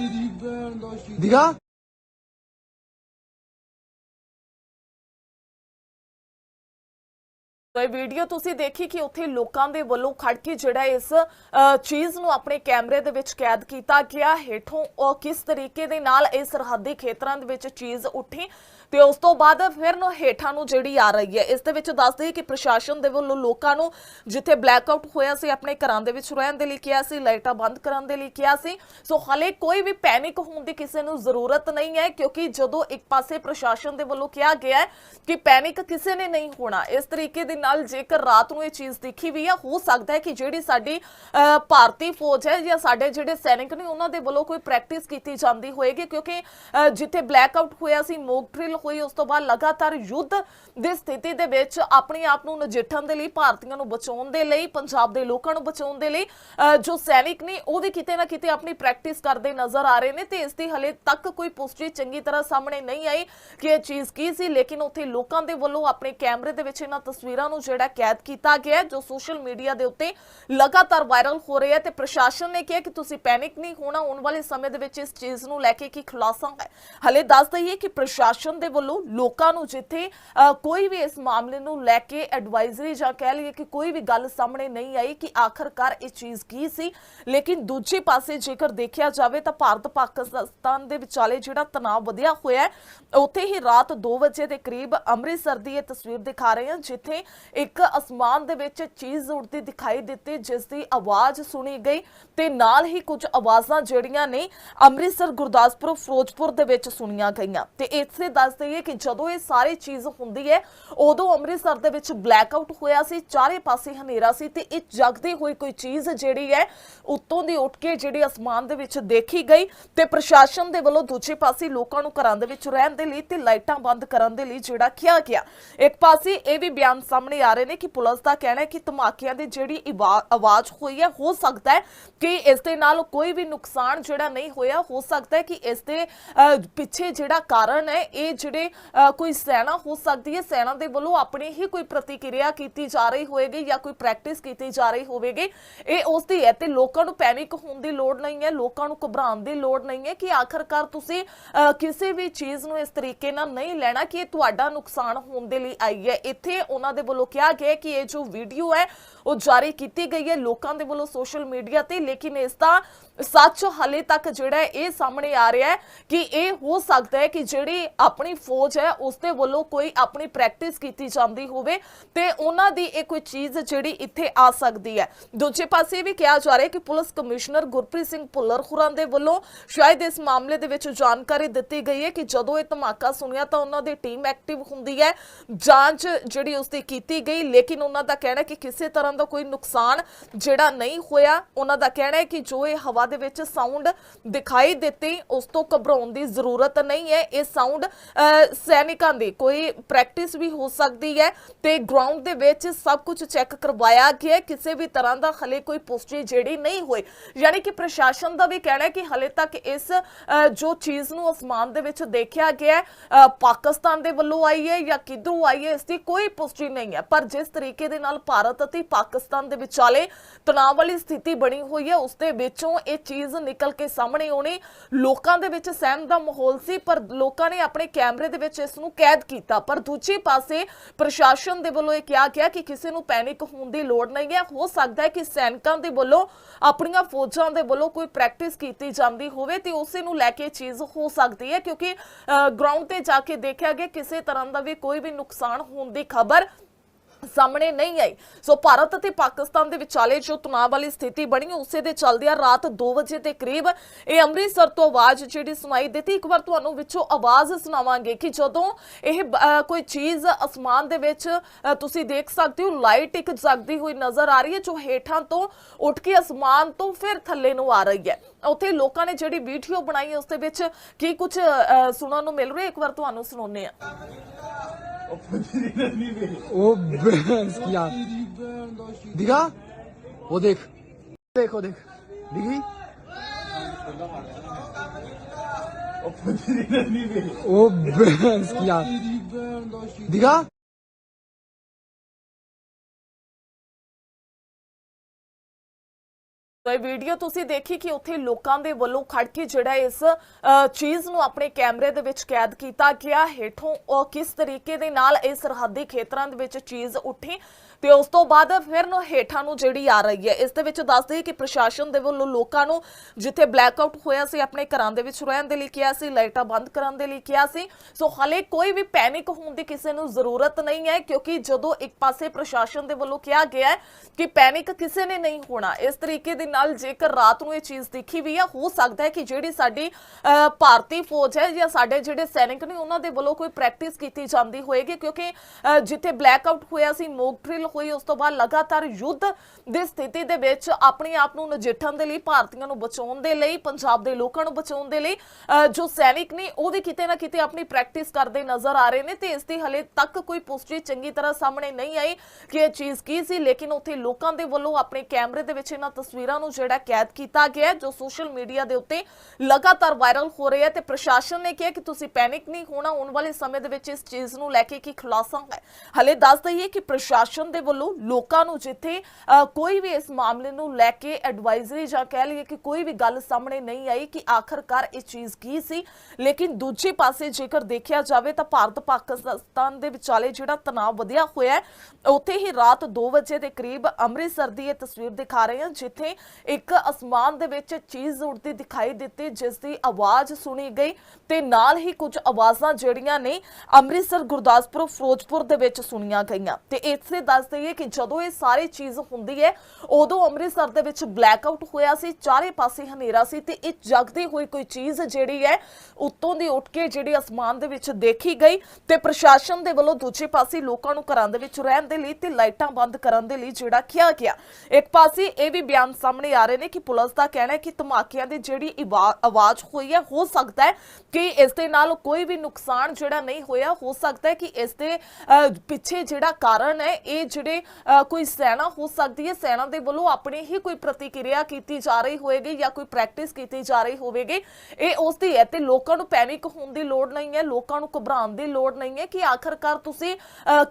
Diga? ਇਹ ਵੀਡੀਓ ਤੁਸੀਂ ਦੇਖੀ ਕਿ ਉੱਥੇ ਲੋਕਾਂ ਦੇ ਵੱਲੋਂ ਖੜ ਕੇ ਜਿਹੜਾ ਇਸ ਚੀਜ਼ ਨੂੰ ਆਪਣੇ ਕੈਮਰੇ ਦੇ ਵਿੱਚ ਕੈਦ ਕੀਤਾ ਗਿਆ। ਹੇਠੋਂ ਉਹ ਕਿਸ ਤਰੀਕੇ ਦੇ ਨਾਲ ਇਹ ਸਰਹੱਦੀ ਖੇਤਰਾਂ ਦੇ ਵਿੱਚ ਚੀਜ਼ ਉੱਠੀ ਤੇ ਉਸ ਤੋਂ ਬਾਅਦ ਫਿਰ ਨੂੰ ਹੇਠਾਂ ਨੂੰ ਜਿਹੜੀ ਆ ਰਹੀ ਹੈ, ਇਸ ਦੇ ਵਿੱਚ ਦੱਸਦੇ ਕਿ ਪ੍ਰਸ਼ਾਸਨ ਦੇ ਵੱਲੋਂ ਲੋਕਾਂ ਨੂੰ ਜਿੱਥੇ ਬਲੈਕ ਆਊਟ ਹੋਇਆ ਸੀ, ਆਪਣੇ ਘਰਾਂ ਦੇ ਵਿੱਚ ਰਹਿਣ ਦੇ ਲਈ ਕਿਹਾ ਸੀ, ਲਾਈਟਾਂ ਬੰਦ ਕਰਨ ਦੇ ਲਈ ਕਿਹਾ ਸੀ। ਸੋ ਹਲੇ ਕੋਈ ਵੀ ਪੈਨਿਕ ਹੋਣ ਦੀ ਕਿਸੇ ਨੂੰ ਜ਼ਰੂਰਤ ਨਹੀਂ ਹੈ, ਕਿਉਂਕਿ ਜਦੋਂ ਇੱਕ ਪਾਸੇ ਪ੍ਰਸ਼ਾਸਨ ਦੇ ਵੱਲੋਂ ਕਿਹਾ ਗਿਆ ਕਿ ਪੈਨਿਕ ਕਿਸੇ ਨੇ ਨਹੀਂ ਹੋਣਾ, ਇਸ ਤਰੀਕੇ ਦੇ ਨਾਲ ਜੇਕਰ ਰਾਤ ਨੂੰ ਇਹ ਚੀਜ਼ ਦਿਖੀ ਵੀ ਹੈ ਹੋ ਸਕਦਾ ਹੈ ਕਿ ਜਿਹੜੀ ਸਾਡੀ ਭਾਰਤੀ ਫੌਜ ਹੈ ਜਾਂ ਸਾਡੇ ਜਿਹੜੇ ਸੈਨਿਕ ਨੇ ਉਹਨਾਂ ਦੇ ਵੱਲੋਂ ਕੋਈ ਪ੍ਰੈਕਟਿਸ ਕੀਤੀ ਜਾਂਦੀ ਹੋਏਗੀ ਕਿਉਂਕਿ ਜਿੱਥੇ ਬਲੈਕ ਆਊਟ ਹੋਇਆ ਸੀ ਮੋਕ ਡਰਿਲ ਹੋਈ ਉਸ ਤੋਂ ਬਾਅਦ ਲਗਾਤਾਰ ਯੁੱਧ ਦੀ ਸਥਿਤੀ ਦੇ ਵਿੱਚ ਆਪਣੇ ਆਪ ਨੂੰ ਨਜਿੱਠਣ ਦੇ ਲਈ ਭਾਰਤੀਆਂ ਨੂੰ ਬਚਾਉਣ ਦੇ ਲਈ ਪੰਜਾਬ ਦੇ ਲੋਕਾਂ ਨੂੰ ਬਚਾਉਣ ਦੇ ਲਈ ਅ, ਜੋ ਸੈਨਿਕ ਨੇ ਉਹ ਵੀ ਕਿਤੇ ਨਾ ਕਿਤੇ ਆਪਣੀ ਪ੍ਰੈਕਟਿਸ ਕਰਦੇ ਨਜ਼ਰ ਆ ਰਹੇ ਨੇ ਤੇ ਇਸ ਦੀ ਹਲੇ ਤੱਕ ਕੋਈ ਪੁਸ਼ਟੀ ਚੰਗੀ ਤਰ੍ਹਾਂ ਸਾਹਮਣੇ ਨਹੀਂ ਆਈ ਕਿ ਇਹ ਚੀਜ਼ ਕੀ ਸੀ ਲੇਕਿਨ ਉੱਥੇ ਲੋਕਾਂ ਦੇ ਵੱਲੋਂ ਆਪਣੇ ਕੈਮਰੇ ਦੇ ਵਿੱਚ ਇਹਨਾਂ ਤਸਵੀਰਾਂ ਨੂੰ ਜਿਹੜਾ ਕੈਦ ਕੀਤਾ ਗਿਆ ਜੋ ਸੋਸ਼ਲ ਮੀਡੀਆ ਦੇ ਉੱਤੇ ਲਗਾਤਾਰ ਵਾਇਰਲ ਹੋ ਰਿਹਾ ਤੇ ਪ੍ਰਸ਼ਾਸਨ ਨੇ ਕਿਹਾ ਕਿ ਤੁਸੀਂ ਪੈਨਿਕ ਨਹੀਂ ਹੋਣਾ, ਆਉਣ ਵਾਲੇ ਸਮੇਂ ਦੇ ਵਿੱਚ ਇਸ ਚੀਜ਼ ਨੂੰ ਲੈ ਕੇ ਕੀ ਖੁਲਾਸਾ ਹੈ। ਹਲੇ ਦੱਸ ਦਈਏ ਕਿ ਪ੍ਰਸ਼ਾਸਨ ਦੇ ਵੱਲੋਂ ਲੋਕਾਂ ਨੂੰ ਜਿੱਥੇ ਕੋਈ ਵੀ ਇਸ ਮਾਮਲੇ ਨੂੰ ਲੈ ਕੇ ਐਡਵਾਈਜ਼ਰੀ ਜਾਂ ਕਹਿ ਲਈਏ ਕਿ ਕੋਈ ਵੀ ਗੱਲ ਸਾਹਮਣੇ ਨਹੀਂ ਆਈ ਕਿ ਆਖਰਕਾਰ ਇਹ ਚੀਜ਼ ਕੀ ਸੀ, ਲੇਕਿਨ ਦੂਜੇ ਪਾਸੇ ਜੇਕਰ ਦੇਖਿਆ ਜਾਵੇ ਤਾਂ ਭਾਰਤ ਪਾਕਿਸਤਾਨ ਦੇ ਵਿਚਾਲੇ ਜਿਹੜਾ ਤਣਾਅ ਵਧਿਆ ਹੋਇਆ ਉੱਥੇ ਹੀ ਰਾਤ 2 ਵਜੇ ਦੇ ਕਰੀਬ ਅੰਮ੍ਰਿਤਸਰ ਦੀ ਇਹ ਤਸਵੀਰ ਦਿਖਾ ਰਹੇ ਹਾਂ, ਜਿੱਥੇ ਇੱਕ ਅਸਮਾਨ ਦੇ ਵਿੱਚ ਚੀਜ਼ ਉੜਦੀ ਦਿਖਾਈ ਦਿੱਤੀ, ਜਿਸ ਦੀ ਆਵਾਜ਼ ਸੁਣੀ ਗਈ ਤੇ ਨਾਲ ਹੀ ਕੁਝ ਆਵਾਜ਼ਾਂ ਜਿਹੜੀਆਂ ਨੇ ਅੰਮ੍ਰਿਤਸਰ, ਗੁਰਦਾਸਪੁਰ, ਫਿਰੋਜ਼ਪੁਰ ਦੇ ਵਿੱਚ ਸੁਣੀਆਂ ਗਈਆਂ। ਤੇ ਇੱਥੇ ਦੱਸ ਦਈਏ ਕਿ ਜਦੋਂ ਇਹ ਸਾਰੀ ਚੀਜ਼ ਹੁੰਦੀ ਹੈ, ਉਦੋਂ ਅੰਮ੍ਰਿਤਸਰ ਦੇ ਵਿੱਚ ਬਲੈਕ ਆਊਟ ਹੋਇਆ ਸੀ, ਚਾਰੇ ਪਾਸੇ ਹਨੇਰਾ ਸੀ ਤੇ ਇਹ ਜਗਦੀ ਹੋਈ ਕੋਈ ਚੀਜ਼ ਜਿਹੜੀ ਹੈ, ਉੱਤੋਂ ਦੀ ਉੱਠ ਕੇ ਜਿਹੜੀ ਅਸਮਾਨ ਦੇ ਵਿੱਚ ਦੇਖੀ ਗਈ ਤੇ ਪ੍ਰਸ਼ਾਸਨ ਦੇ ਵੱਲੋਂ ਦੂਜੇ ਪਾਸੇ ਲੋਕਾਂ ਨੂੰ ਘਰਾਂ ਦੇ ਵਿੱਚ ਰਹਿਣ ਦੇ ਲਈ ਤੇ ਲਾਈਟਾਂ ਬੰਦ ਕਰਨ ਦੇ ਲਈ ਜਿਹੜਾ ਕਿਹਾ ਗਿਆ। ਇੱਕ ਪਾਸੇ ਇਹ ਵੀ ਬਿਆਨ ਸਾਹਮਣੇ ਆ ਰਹੇ ਨੇ ਕਿ ਪੁਲਿਸ ਦਾ ਕਹਿਣਾ ਹੈ ਕਿ ਧਮਾਕਿਆਂ ਦੀ ਜਿਹੜੀ ਆਵਾਜ਼ ਹੋਈ ਹੈ ਹੋ ਸਕਦਾ ਹੈ ਕਿ ਇਸ ਦੇ ਨਾਲ ਕੋਈ ਵੀ ਨੁਕਸਾਨ ਜਿਹੜਾ ਨਹੀਂ ਹੋਇਆ ਹੋ ਸਕਦਾ ਹੈ ਕਿ ਇਸ ਦੇ ਪਿੱਛੇ ਜਿਹੜਾ ਕਾਰਨ ਹੈ ਇਹ ਜਿਹੜੇ ਕੋਈ ਸੈਨਾ ਹੋ ਸਕਦੀ ਹੈ ਸੈਨਾ ਦੇ ਵੱਲੋਂ ਆਪਣੀ ਹੀ ਕੋਈ ਪ੍ਰਤੀਕਿਰਿਆ ਕੀਤੀ ਜਾ ਰਹੀ ਹੋਵੇਗੀ ਜਾਂ ਕੋਈ ਪ੍ਰੈਕਟਿਸ ਕੀਤੀ ਜਾ ਰਹੀ ਹੋਵੇਗੀ। ਇਹ ਉਸ ਦੀ ਹੈ ਤੇ ਲੋਕਾਂ ਨੂੰ ਪੈਨਿਕ ਹੋਣ ਦੀ ਲੋੜ ਨਹੀਂ ਹੈ ਲੋਕਾਂ ਨੂੰ ਘਬਰਾਉਣ ਦੀ ਲੋੜ ਨਹੀਂ ਹੈ ਕਿ ਆਖਰਕਾਰ ਤੁਸੀਂ ਅਹ, ਕਿਸੇ ਵੀ ਚੀਜ਼ ਨੂੰ ਇਸ ਤਰੀਕੇ ਨਾਲ ਨਹੀਂ ਲੈਣਾ ਕਿ ਇਹ ਤੁਹਾਡਾ ਨੁਕਸਾਨ ਹੋਣ ਦੇ ਲਈ ਆਈ ਹੈ। ਇੱਥੇ ਉਹਨਾਂ ਦੇ ਵੱਲੋਂ ਕਿਹਾ ਗਿਆ ਕਿ ਇਹ ਜੋ ਵੀਡੀਓ ਹੈ, ਉਹ ਜਾਰੀ ਕੀਤੀ ਗਈ ਹੈ ਲੋਕਾਂ ਦੇ ਵੱਲੋਂ ਸੋਸ਼ਲ ਮੀਡੀਆ ਤੇ। ਲੇਕਿਨ ਇਸ ਦਾ ਸੱਚ ਹਲੇ ਤੱਕ ਜਿਹੜਾ ਇਹ ਸਾਹਮਣੇ ਆ ਰਿਹਾ ਹੈ ਕਿ ਇਹ ਹੋ ਸਕਦਾ ਹੈ ਕਿ ਜਿਹੜੀ ਆਪਣੀ ਫੌਜ ਹੈ ਉਸ ਦੇ ਵੱਲੋਂ ਕੋਈ ਆਪਣੀ ਪ੍ਰੈਕਟਿਸ ਕੀਤੀ ਜਾਂਦੀ ਹੋਵੇ ਤੇ ਉਹਨਾਂ ਦੀ ਇਹ ਕੋਈ ਚੀਜ਼ ਜਿਹੜੀ ਇੱਥੇ ਆ ਸਕਦੀ ਹੈ। ਦੂਜੇ ਪਾਸੇ ਇਹ ਵੀ ਕਿਹਾ ਜਾ ਰਿਹਾ ਕਿ ਪੁਲਿਸ ਕਮਿਸ਼ਨਰ ਗੁਰਪ੍ਰੀਤ ਸਿੰਘ ਭੁੱਲਰ ਖੁਰਾਂ ਦੇ ਵੱਲੋਂ ਸ਼ਾਇਦ ਇਸ ਮਾਮਲੇ ਦੇ ਵਿੱਚ ਜਾਣਕਾਰੀ ਦਿੱਤੀ ਗਈ ਹੈ ਕਿ ਜਦੋਂ ਇਹ ਧਮਾਕਾ ਸੁਣਿਆ ਤਾਂ ਉਹਨਾਂ ਦੀ ਟੀਮ ਐਕਟਿਵ ਹੁੰਦੀ ਹੈ, ਜਾਂਚ ਜਿਹੜੀ ਉਸ ਦੀ ਕੀਤੀ ਗਈ, ਲੇਕਿਨ ਉਹਨਾਂ ਦਾ ਕਹਿਣਾ ਹੈ ਕਿ ਕਿਸੇ ਤਰ੍ਹਾਂ ਦਾ ਕੋਈ ਨੁਕਸਾਨ ਜਿਹੜਾ ਨਹੀਂ ਹੋਇਆ। ਉਹਨਾਂ ਦਾ ਕਹਿਣਾ ਹੈ ਕਿ ਜੋ ਇਹ ਹਵਾ ਦੇ ਵਿੱਚ ਸਾਊਂਡ ਦਿਖਾਈ ਦਿੱਤੀ, ਉਸ ਤੋਂ ਘਬਰਾਉਣ ਦੀ ਜ਼ਰੂਰਤ ਨਹੀਂ ਹੈ। ਇਹ ਸਾਊਂਡ ਸੈਨਿਕਾਂ ਦੀ ਕੋਈ ਪ੍ਰੈਕਟਿਸ ਵੀ ਹੋ ਸਕਦੀ ਹੈ ਤੇ ਗਰਾਊਂਡ ਦੇ ਵਿੱਚ ਸਭ ਕੁਝ ਚੈੱਕ ਕਰਵਾਇਆ ਗਿਆ ਕਿਸੇ ਵੀ ਤਰ੍ਹਾਂ ਦਾ ਹਲੇ ਕੋਈ ਪੁਸ਼ਟੀ ਜਿਹੜੀ ਨਹੀਂ ਹੋਈ। ਯਾਨੀ ਕਿ ਪ੍ਰਸ਼ਾਸਨ ਦਾ ਵੀ ਕਹਿਣਾ ਹੈ ਕਿ ਹਲੇ ਤੱਕ ਇਸ ਜੋ ਚੀਜ਼ ਨੂੰ ਅਸਮਾਨ ਦੇ ਵਿੱਚ ਦੇਖਿਆ ਗਿਆ ਪਾਕਿਸਤਾਨ ਦੇ ਵੱਲੋਂ ਆਈ ਹੈ ਜਾਂ ਕਿੱਧਰੋਂ ਆਈ ਹੈ, ਇਸ ਦੀ ਕੋਈ ਪੁਸ਼ਟੀ ਨਹੀਂ ਹੈ। ਪਰ ਜਿਸ ਤਰੀਕੇ ਦੇ ਨਾਲ ਭਾਰਤ ਅਤੇ ਪਾਕਿਸਤਾਨ ਦੇ ਵਿਚਾਲੇ ਤਣਾਅ ਵਾਲੀ ਸਥਿਤੀ ਬਣੀ ਹੋਈ ਹੈ, ਉਸ ਦੇ ਵਿੱਚੋਂ ਇਹ ਚੀਜ਼ ਨਿਕਲ ਕੇ ਸਾਹਮਣੇ ਆਉਣੀ ਲੋਕਾਂ ਦੇ ਵਿੱਚ ਸਹਿਮ ਦਾ ਮਾਹੌਲ ਸੀ, ਪਰ ਲੋਕਾਂ ਨੇ ਆਪਣੇ ਕੈਮਰੇ ਦੇ ਵਿੱਚ ਇਸ ਨੂੰ ਕੈਦ ਕੀਤਾ। ਪਰ ਦੂਜੇ ਪਾਸੇ ਪ੍ਰਸ਼ਾਸਨ ਦੇ ਵੱਲੋਂ ਇਹ ਕਿਹਾ ਗਿਆ ਕਿ ਕਿਸੇ ਨੂੰ ਪੈਨਿਕ ਹੋਣ ਦੀ ਲੋੜ ਨਹੀਂ ਹੈ। ਹੋ ਸਕਦਾ ਹੈ ਕਿ ਸੈਨਿਕਾਂ ਦੇ ਵੱਲੋਂ ਆਪਣੀਆਂ ਫੌਜਾਂ ਦੇ ਵੱਲੋਂ ਕੋਈ ਪ੍ਰੈਕਟਿਸ ਕੀਤੀ ਜਾਂਦੀ ਹੋਵੇ ਤੇ ਉਸੇ ਨੂੰ ਲੈ ਕੇ ਚੀਜ਼ ਹੋ ਸਕਦੀ ਹੈ, ਕਿਉਂਕਿ ਗਰਾਊਂਡ ਤੇ ਜਾ ਕੇ ਦੇਖਿਆ ਗਿਆ ਕਿਸੇ ਤਰ੍ਹਾਂ ਦਾ ਵੀ ਕੋਈ ਵੀ ਨੁਕਸਾਨ ਹੋਣ ਦੀ ਖਬਰ ਸਾਹਮਣੇ ਨਹੀਂ ਆਈ। ਸੋ ਭਾਰਤ ਅਤੇ ਪਾਕਿਸਤਾਨ ਦੇ ਵਿਚਾਲੇ ਜੋ ਤਣਾਅ ਵਾਲੀ ਸਥਿਤੀ ਬਣੀ, ਉਸੇ ਦੇ ਚੱਲਦਿਆਂ ਰਾਤ 2 ਵਜੇ ਦੇ ਕਰੀਬ। ਇਹ ਅੰਮ੍ਰਿਤਸਰ ਤੋਂ ਆਵਾਜ਼ ਜਿਹੜੀ ਸੁਣਾਈ ਦਿੱਤੀ। ਇੱਕ ਵਾਰ ਤੁਹਾਨੂੰ ਵਿੱਚੋਂ ਆਵਾਜ਼ ਸੁਣਾਵਾਂਗੇ ਕਿ ਜਦੋਂ ਇਹ ਕੋਈ ਚੀਜ਼ ਅਸਮਾਨ ਦੇ ਵਿੱਚ ਤੁਸੀਂ ਦੇਖ ਸਕਦੇ ਹੋ, ਲਾਈਟ ਇੱਕ ਜਗਦੀ ਹੋਈ ਨਜ਼ਰ ਆ ਰਹੀ ਹੈ, ਜੋ ਹੇਠਾਂ ਤੋਂ ਉੱਠ ਕੇ ਅਸਮਾਨ ਤੋਂ ਫਿਰ ਥੱਲੇ ਨੂੰ ਆ ਰਹੀ ਹੈ। ਉੱਥੇ ਲੋਕਾਂ ਨੇ ਜਿਹੜੀ ਵੀਡੀਓ ਬਣਾਈ ਹੈ, ਉਸ ਦੇ ਵਿੱਚ ਕੀ ਕੁਝ ਸੁਣਨ ਨੂੰ ਮਿਲ ਰਿਹਾ ਇੱਕ ਵਾਰ ਤੁਹਾਨੂੰ ਸੁਣਾਉਂਦੇ ਆ ओ भैंस की यार दिखा वो देख देख वो देख दिखी ओ भैंस की यार दिखा ਇਹ ਵੀਡੀਓ ਤੁਸੀਂ ਦੇਖੀ ਕਿ ਉੱਥੇ ਲੋਕਾਂ ਦੇ ਵੱਲੋਂ ਖੜ ਕੇ ਜਿਹੜਾ ਇਸ ਅ, ਚੀਜ਼ ਨੂੰ ਆਪਣੇ ਕੈਮਰੇ ਦੇ ਵਿੱਚ ਕੈਦ ਕੀਤਾ ਗਿਆ। ਹੇਠੋਂ ਉਹ ਕਿਸ ਤਰੀਕੇ ਦੇ ਨਾਲ ਇਹ ਸਰਹੱਦੀ ਖੇਤਰਾਂ ਦੇ ਵਿੱਚ ਚੀਜ਼ ਉੱਠੀ? ਤੇ ਉਸ ਤੋਂ ਬਾਅਦ ਫਿਰ ਨੂੰ ਹੇਠਾਂ ਨੂੰ ਜਿਹੜੀ ਆ ਰਹੀ ਹੈ, ਇਸ ਦੇ ਵਿੱਚ ਦੱਸਦੇ ਕਿ ਪ੍ਰਸ਼ਾਸਨ ਦੇ ਵੱਲੋਂ ਲੋਕਾਂ ਨੂੰ ਜਿੱਥੇ ਬਲੈਕ ਆਊਟ ਹੋਇਆ ਸੀ, ਆਪਣੇ ਘਰਾਂ ਦੇ ਵਿੱਚ ਰਹਿਣ ਦੇ ਲਈ ਕਿਹਾ ਸੀ, ਲਾਈਟਾਂ ਬੰਦ ਕਰਨ ਦੇ ਲਈ ਕਿਹਾ ਸੀ। ਸੋ ਹਲੇ ਕੋਈ ਵੀ ਪੈਨਿਕ ਹੋਣ ਦੀ ਕਿਸੇ ਨੂੰ ਜ਼ਰੂਰਤ ਨਹੀਂ ਹੈ, ਕਿਉਂਕਿ ਜਦੋਂ ਇੱਕ ਪਾਸੇ ਪ੍ਰਸ਼ਾਸਨ ਦੇ ਵੱਲੋਂ ਕਿਹਾ ਗਿਆ ਹੈ ਕਿ ਪੈਨਿਕ ਕਿਸੇ ਨੇ ਨਹੀਂ ਹੋਣਾ, ਇਸ ਤਰੀਕੇ ਦੇ ਨਾਲ ਜੇਕਰ ਰਾਤ ਨੂੰ ਇਹ ਚੀਜ਼ ਦਿਖੀ ਵੀ ਹੈ, ਹੋ ਸਕਦਾ ਹੈ ਕਿ ਜਿਹੜੀ ਸਾਡੀ ਭਾਰਤੀ ਫੌਜ ਹੈ ਜਾਂ ਸਾਡੇ ਜਿਹੜੇ ਸੈਨਿਕ ਨੇ, ਉਹਨਾਂ ਦੇ ਵੱਲੋਂ ਕੋਈ ਪ੍ਰੈਕਟਿਸ ਕੀਤੀ ਜਾਂਦੀ ਹੋਏਗੀ, ਕਿਉਂਕਿ ਜਿੱਥੇ ਬਲੈਕ ਆਊਟ ਹੋਇਆ ਸੀ ਮੋਕ ਡਰਿਲ ਹੋਈ, ਉਸ ਤੋਂ ਬਾਅਦ ਲਗਾਤਾਰ ਯੁੱਧ ਦੀ ਸਥਿਤੀ ਦੇ ਵਿੱਚ ਆਪਣੇ ਆਪ ਨੂੰ ਨਜਿੱਠਣ ਦੇ ਲਈ, ਭਾਰਤੀਆਂ ਨੂੰ ਬਚਾਉਣ ਦੇ ਲਈ, ਪੰਜਾਬ ਦੇ ਲੋਕਾਂ ਨੂੰ ਬਚਾਉਣ ਦੇ ਲਈ ਜੋ ਸੈਨਿਕ ਨੇ, ਉਹ ਵੀ ਕਿਤੇ ਨਾ ਕਿਤੇ ਆਪਣੀ ਪ੍ਰੈਕਟਿਸ ਕਰਦੇ ਨਜ਼ਰ ਆ ਰਹੇ ਨੇ ਤੇ ਇਸ ਦੀ ਹਲੇ ਤੱਕ ਕੋਈ ਪੁਸ਼ਟੀ ਚੰਗੀ ਤਰ੍ਹਾਂ ਸਾਹਮਣੇ ਨਹੀਂ ਆਈ ਕਿ ਇਹ ਚੀਜ਼ ਕੀ ਸੀ, ਲੇਕਿਨ ਉੱਥੇ ਲੋਕਾਂ ਦੇ ਵੱਲੋਂ ਆਪਣੇ ਕੈਮਰੇ ਦੇ ਵਿੱਚ ਇਹਨਾਂ ਤਸਵੀਰਾਂ ਨੂੰ ਜਿਹੜਾ ਕੈਦ ਕੀਤਾ ਗਿਆ ਜੋ ਸੋਸ਼ਲ ਮੀਡੀਆ ਦੇ ਉੱਤੇ ਲਗਾਤਾਰ ਵਾਇਰਲ ਹੋ ਰਿਹਾ ਹੈ ਤੇ ਪ੍ਰਸ਼ਾਸਨ ਨੇ ਕਿਹਾ ਕਿ ਤੁਸੀਂ ਪੈਨਿਕ ਨਹੀਂ ਹੋਣਾ, ਆਉਣ ਵਾਲੇ ਸਮੇਂ ਦੇ ਵਿੱਚ ਇਸ ਚੀਜ਼ ਨੂੰ ਲੈ ਕੇ ਕੀ ਖੁਲਾਸਾ ਹੈ। ਹਲੇ ਦੱਸ ਦਈਏ ਕਿ ਪ੍ਰਸ਼ਾਸਨ ਦੇ ਵੱਲੋਂ ਲੋਕਾਂ ਨੂੰ ਜਿੱਥੇ ਕੋਈ ਵੀ ਇਸ ਮਾਮਲੇ ਨੂੰ ਲੈ ਕੇ ਐਡਵਾਈਜ਼ਰੀ ਜਾਂ ਕਹਿ ਲਈਏ ਕਿ ਕੋਈ ਵੀ ਗੱਲ ਸਾਹਮਣੇ ਨਹੀਂ ਆਈ ਕਿ ਆਖਰਕਾਰ ਇਹ ਚੀਜ਼ ਕੀ ਸੀ, ਲੇਕਿਨ ਦੂਜੇ ਪਾਸੇ ਜੇਕਰ ਦੇਖਿਆ ਜਾਵੇ ਤਾਂ ਭਾਰਤ ਪਾਕਿਸਤਾਨ ਦੇ ਵਿਚਾਲੇ ਜਿਹੜਾ ਤਣਾਅ ਵਧਿਆ ਹੋਇਆ ਹੈ, ਉੱਥੇ ਹੀ ਰਾਤ 2 ਵਜੇ ਦੇ ਕਰੀਬ ਅੰਮ੍ਰਿਤਸਰ ਦੀ ਇਹ ਤਸਵੀਰ ਦਿਖਾ ਰਹੇ ਹਾਂ, ਜਿੱਥੇ ਇੱਕ ਅਸਮਾਨ ਦੇ ਵਿੱਚ ਚੀਜ਼ ਉੜਦੀ ਦਿਖਾਈ ਦਿੱਤੀ, ਜਿਸ ਦੀ ਆਵਾਜ਼ ਸੁਣੀ ਗਈ ਤੇ ਨਾਲ ਹੀ ਕੁਝ ਆਵਾਜ਼ਾਂ ਜਿਹੜੀਆਂ ਨੇ ਅੰਮ੍ਰਿਤਸਰ, ਗੁਰਦਾਸਪੁਰ, ਫਿਰੋਜ਼ਪੁਰ ਦੇ ਵਿੱਚ ਸੁਣੀਆਂ ਗਈਆਂ ਤੇ ਇਸੇ ਦੱਸ ਦਈਏ ਕਿ ਜਦੋਂ ਇਹ ਸਾਰੀ ਚੀਜ਼ ਹੁੰਦੀ ਹੈ ਉਦੋਂ ਅੰਮ੍ਰਿਤਸਰ ਦੇ ਵਿੱਚ ਬਲੈਕ ਆਊਟ ਹੋਇਆ ਸੀ ਚਾਰੇ ਪਾਸੇ ਹਨੇਰਾ ਸੀ ਤੇ ਇਹ ਜਗਦੀ ਹੋਈ ਕੋਈ ਚੀਜ਼ ਜਿਹੜੀ ਹੈ ਉੱਤੋਂ ਦੀ ਉੱਠ ਕੇ ਜਿਹੜੀ ਅਸਮਾਨ ਦੇ ਵਿੱਚ ਦੇਖੀ ਗਈ ਤੇ ਪ੍ਰਸ਼ਾਸਨ ਦੇ ਵੱਲੋਂ ਦੂਜੇ ਪਾਸੇ ਲੋਕਾਂ ਨੂੰ ਘਰਾਂ ਦੇ ਵਿੱਚ ਰਹਿਣ ਦੇ ਲਈ ਤੇ ਲਾਈਟਾਂ ਬੰਦ ਕਰਨ ਦੇ ਲਈ ਜਿਹੜਾ ਕਿਹਾ ਗਿਆ। ਇੱਕ ਪਾਸੇ ਇਹ ਵੀ ਬਿਆਨ ਸਾਹਮਣੇ ਆ ਰਹੇ ਨੇ ਕਿ ਪੁਲਿਸ ਦਾ ਕਹਿਣਾ ਹੈ ਕਿ ਧਮਾਕਿਆਂ ਦੀ ਜਿਹੜੀ ਆਵਾਜ਼ ਹੋਈ ਹੈ ਹੋ ਸਕਦਾ ਹੈ ਕਿ ਇਸ ਦੇ ਨਾਲ ਕੋਈ ਵੀ ਨੁਕਸਾਨ ਜਿਹੜਾ ਨਹੀਂ ਹੋਇਆ ਹੋ ਸਕਦਾ ਹੈ ਕਿ ਇਸ ਦੇ ਅਹ, ਪਿੱਛੇ ਜਿਹੜਾ ਕਾਰਨ ਹੈ ਇਹ ਜਿਹੜੇ ਕੋਈ ਸੈਨਾ ਹੋ ਸਕਦੀ ਹੈ, ਸੈਨਾ ਦੇ ਵੱਲੋਂ ਆਪਣੀ ਹੀ ਕੋਈ ਪ੍ਰਤੀਕਿਰਿਆ ਕੀਤੀ ਜਾ ਰਹੀ ਹੋਵੇਗੀ ਜਾਂ ਕੋਈ ਪ੍ਰੈਕਟਿਸ ਕੀਤੀ ਜਾ ਰਹੀ ਹੋਵੇਗੀ, ਇਹ ਉਸ ਦੀ ਹੈ ਤੇ ਲੋਕਾਂ ਨੂੰ ਪੈਨਿਕ ਹੋਣ ਦੀ ਲੋੜ ਨਹੀਂ ਹੈ, ਲੋਕਾਂ ਨੂੰ ਘਬਰਾਉਣ ਦੀ ਲੋੜ ਨਹੀਂ ਹੈ ਕਿ ਆਖਰਕਾਰ ਤੁਸੀਂ